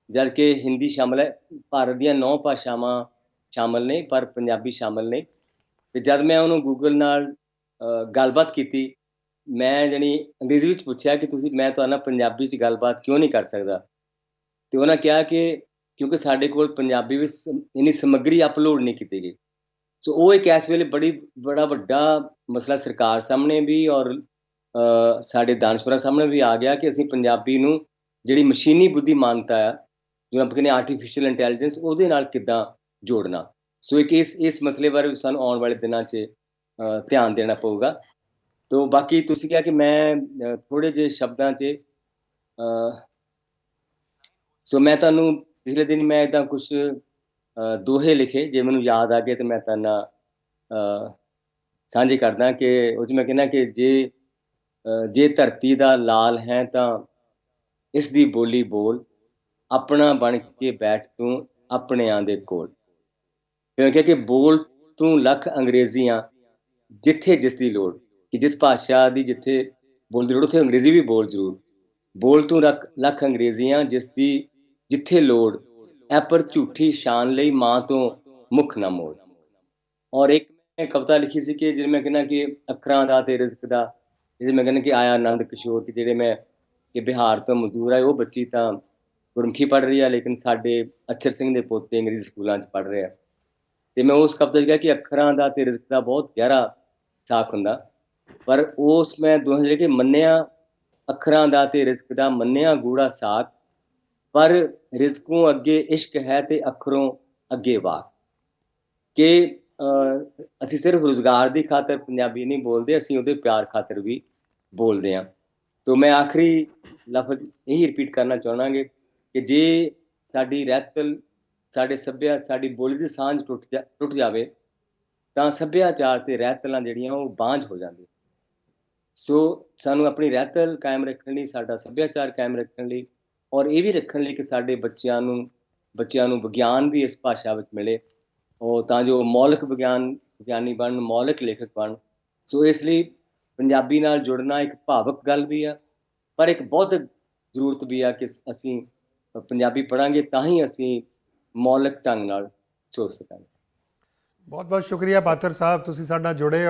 ਜਦ ਕਿ ਹਿੰਦੀ ਸ਼ਾਮਲ ਹੈ, ਭਾਰਤ ਦੀਆਂ ਨੌ ਭਾਸ਼ਾਵਾਂ ਸ਼ਾਮਲ ਨੇ, ਪਰ ਪੰਜਾਬੀ ਸ਼ਾਮਲ ਨਹੀਂ ਤੇ ਜਦ ਮੈਂ ਉਹਨੂੰ ਗੂਗਲ ਨਾਲ ਗੱਲਬਾਤ ਕੀਤੀ, ਮੈਂ ਜਾਣੀ ਅੰਗਰੇਜ਼ੀ ਵਿੱਚ ਪੁੱਛਿਆ ਕਿ ਤੁਸੀਂ, ਮੈਂ ਤੁਹਾਡੇ ਪੰਜਾਬੀ 'ਚ ਗੱਲਬਾਤ ਕਿਉਂ ਨਹੀਂ ਕਰ ਸਕਦਾ? ਤੇ ਉਹਨਾਂ ਕਿਹਾ ਕਿ ਕਿਉਂਕਿ ਸਾਡੇ ਕੋਲ ਪੰਜਾਬੀ ਵਿੱਚ ਸਮ- ਇੰਨੀ ਸਮੱਗਰੀ ਅਪਲੋਡ ਨਹੀਂ ਕੀਤੀ ਗਈ। ਸੋ ਉਹ ਇੱਕ ਇਸ ਵੇਲੇ ਬੜੀ ਬੜਾ ਵੱਡਾ ਮਸਲਾ ਸਰਕਾਰ ਸਾਹਮਣੇ ਵੀ ਔਰ ਸਾਡੇ ਦਾਨਸ਼ਵਰਾਂ ਸਾਹਮਣੇ ਵੀ ਆ ਗਿਆ ਕਿ ਅਸੀਂ ਪੰਜਾਬੀ ਨੂੰ ਜਿਹੜੀ ਮਸ਼ੀਨੀ ਬੁੱਧੀ ਬੁੱਧੀਮਾਨਤਾ ਆ ਜਿਵੇਂ ਆਪਾਂ ਕਹਿੰਦੇ ਆਰਟੀਫੀਸ਼ੀਅਲ ਇੰਟੈਲੀਜੈਂਸ ਉਹਦੇ ਨਾਲ ਕਿੱਦਾਂ ਜੋੜਨਾ। ਸੋ ਇੱਕ ਇਸ ਇਸ ਮਸਲੇ ਬਾਰੇ ਵੀ ਸਾਨੂੰ ਆਉਣ ਵਾਲੇ ਦਿਨਾਂ 'ਚ ਧਿਆਨ ਦੇਣਾ ਪਊਗਾ। ਤੋ ਬਾਕੀ ਤੁਸੀਂ ਕਿਹਾ ਕਿ ਮੈਂ ਅ, ਥੋੜੇ ਜਿਹੇ ਸ਼ਬਦਾਂ 'ਚ ਸੋ ਮੈਂ ਤੁਹਾਨੂੰ ਪਿਛਲੇ ਦਿਨ ਮੈਂ ਇਦਾਂ ਕੁਝ ਦੋਹੇ ਲਿਖੇ ਜੇ ਮੈਨੂੰ ਯਾਦ ਆ ਗਏ ਤੇ ਮੈਂ ਤੁਹਾਨੂੰ ਅ, ਸਾਂਝੇ ਕਰਦਾ ਕਿ ਉਹ 'ਚ ਮੈਂ ਕਹਿੰਦਾ ਕਿ ਜੇ ਜੇ ਧਰਤੀ ਦਾ ਲਾਲ ਹੈ ਤਾਂ ਇਸ ਦੀ ਬੋਲੀ ਬੋਲ ਆਪਣਾ ਬਣ ਕੇ ਬੈਠ ਤੂੰ ਆਪਣਿਆਂ ਦੇ ਕੋਲ। ਫਿਰ ਕਿਹਾ ਕਿ ਬੋਲ ਤੂੰ ਲੱਖ ਅੰਗਰੇਜ਼ੀਆਂ ਜਿੱਥੇ ਜਿਸ ਦੀ ਲੋੜ ਕਿ ਜਿਸ ਭਾਸ਼ਾ ਦੀ ਜਿੱਥੇ ਬੋਲਦੀ ਲੋੜ ਉੱਥੇ ਅੰਗਰੇਜ਼ੀ ਵੀ ਬੋਲ ਜ਼ਰੂਰ। ਬੋਲ ਤੂੰ ਰੱਖ ਲੱਖ ਅੰਗਰੇਜ਼ੀਆਂ ਜਿਸ ਦੀ ਜਿੱਥੇ ਲੋੜ, ਐ ਪਰ ਝੂਠੀ ਸ਼ਾਨ ਲਈ ਮਾਂ ਤੋਂ ਮੁਖ ਨਾ ਮੋੜ। ਔਰ ਇੱਕ ਮੈਂ ਕਵਿਤਾ ਲਿਖੀ ਸੀ ਕਿ ਜਿਹਦੇ ਮੈਂ ਕਹਿੰਦਾ ਕਿ ਅੱਖਰਾਂ ਦਾ ਤੇ ਰਿਜ਼ਕ ਦਾ, ਜਿਹਦੇ ਮੈਂ ਕਹਿੰਦਾ ਕਿ ਆਇਆ ਆਨੰਦ ਕਿਸ਼ੋਰ ਕਿ ਜਿਹੜੇ ਮੈਂ ਕਿ ਬਿਹਾਰ ਤੋਂ ਮਜ਼ਦੂਰ ਆਏ, ਉਹ ਬੱਚੀ ਤਾਂ ਗੁਰਮੁਖੀ ਪੜ੍ਹ ਰਹੀ ਆ, ਲੇਕਿਨ ਸਾਡੇ ਅਛਰ ਸਿੰਘ ਦੇ ਪੋਤੇ ਅੰਗਰੇਜ਼ੀ ਸਕੂਲਾਂ 'ਚ ਪੜ੍ਹ ਰਹੇ ਆ। ਤੇ ਮੈਂ ਉਸ ਕਵਿਤਾ 'ਚ ਕਿਹਾ ਕਿ ਅੱਖਰਾਂ ਦਾ ਤੇ ਰਿਜ਼ਕ ਦਾ ਬਹੁਤ ਗਹਿਰਾ ਸਾਖ ਹੁੰਦਾ। ਪਰ ਉਸ ਮੈਂ ਦੋਹਾਂ ਜਿਹੜੇ ਕਿ ਮੰਨਿਆ, ਅੱਖਰਾਂ ਦਾ ਤੇ ਰਿਜ਼ਕ ਦਾ ਮੰਨਿਆ ਗੂੜਾ ਸਾਖ ਪਰ ਰਿਜ਼ਕੋਂ ਅੱਗੇ ਇਸ਼ਕ ਹੈ ਤੇ ਅੱਖਰੋਂ ਅੱਗੇ ਵਾਕ ਕਿ ਅਸੀਂ ਸਿਰਫ ਰੋਜ਼ਗਾਰ ਦੀ ਖਾਤਰ ਪੰਜਾਬੀ ਨਹੀਂ ਬੋਲਦੇ, ਅਸੀਂ ਉਹਦੇ ਪਿਆਰ ਖਾਤਰ ਵੀ ਬੋਲਦੇ ਹਾਂ। ਤੋ ਮੈਂ ਆਖਰੀ ਲਫ਼ਜ਼ ਇਹੀ ਰਿਪੀਟ ਕਰਨਾ ਚਾਹਣਾਗੇ ਕਿ ਜੇ ਸਾਡੀ ਰਹਿਤਲ ਸਾਡੇ ਸੱਭਿਆ, ਸਾਡੀ ਬੋਲੀ ਦੀ ਸਾਂਝ ਟੁੱਟ ਜਾ, ਟੁੱਟ ਜਾਵੇ, ਤਾਂ ਸੱਭਿਆਚਾਰ ਤੇ ਰਹਿਤਲਾਂ ਜਿਹੜੀਆਂ ਉਹ ਬਾਂਝ ਹੋ ਜਾਂਦੀ ਸੋ ਸਾਨੂੰ ਆਪਣੀ ਰਹਿਤਲ ਕਾਇਮ ਰੱਖਣ ਲਈ, ਸਾਡਾ ਸੱਭਿਆਚਾਰ ਕਾਇਮ ਰੱਖਣ ਲਈ ਔਰ ਇਹ ਵੀ ਰੱਖਣ ਲਈ ਕਿ ਸਾਡੇ ਬੱਚਿਆਂ ਨੂੰ ਬੱਚਿਆਂ ਨੂੰ ਵਿਗਿਆਨ ਵੀ ਇਸ ਭਾਸ਼ਾ ਵਿੱਚ ਮਿਲੇ। ਉਹ ਤਾਂ ਜੋ ਮੌਲਿਕ ਵਿਗਿਆਨ, ਵਿਗਿਆਨੀ ਬਣਨ ਮੌਲਿਕ ਲੇਖਕ ਬਣਨ ਸੋ ਇਸ ਲਈ ਪੰਜਾਬੀ ਨਾਲ ਜੁੜਨਾ ਇੱਕ ਭਾਵਕ ਗੱਲ ਵੀ ਆ, ਪਰ ਇੱਕ ਬਹੁਤ ਜ਼ਰੂਰਤ ਵੀ ਆ ਕਿ ਅਸੀਂ ਪੰਜਾਬੀ ਪੜਾਂਗੇ ਤਾਂ ਹੀ ਅਸੀਂ ਮੌਲਿਕ ਢੰਗ ਨਾਲ ਸੋਚ ਸਕਾਂਗੇ। ਬਹੁਤ ਬਹੁਤ ਸ਼ੁਕਰੀਆ ਪਾਤਰ ਸਾਹਿਬ, ਤੁਸੀਂ ਸਾਡੇ ਨਾਲ ਜੁੜੇ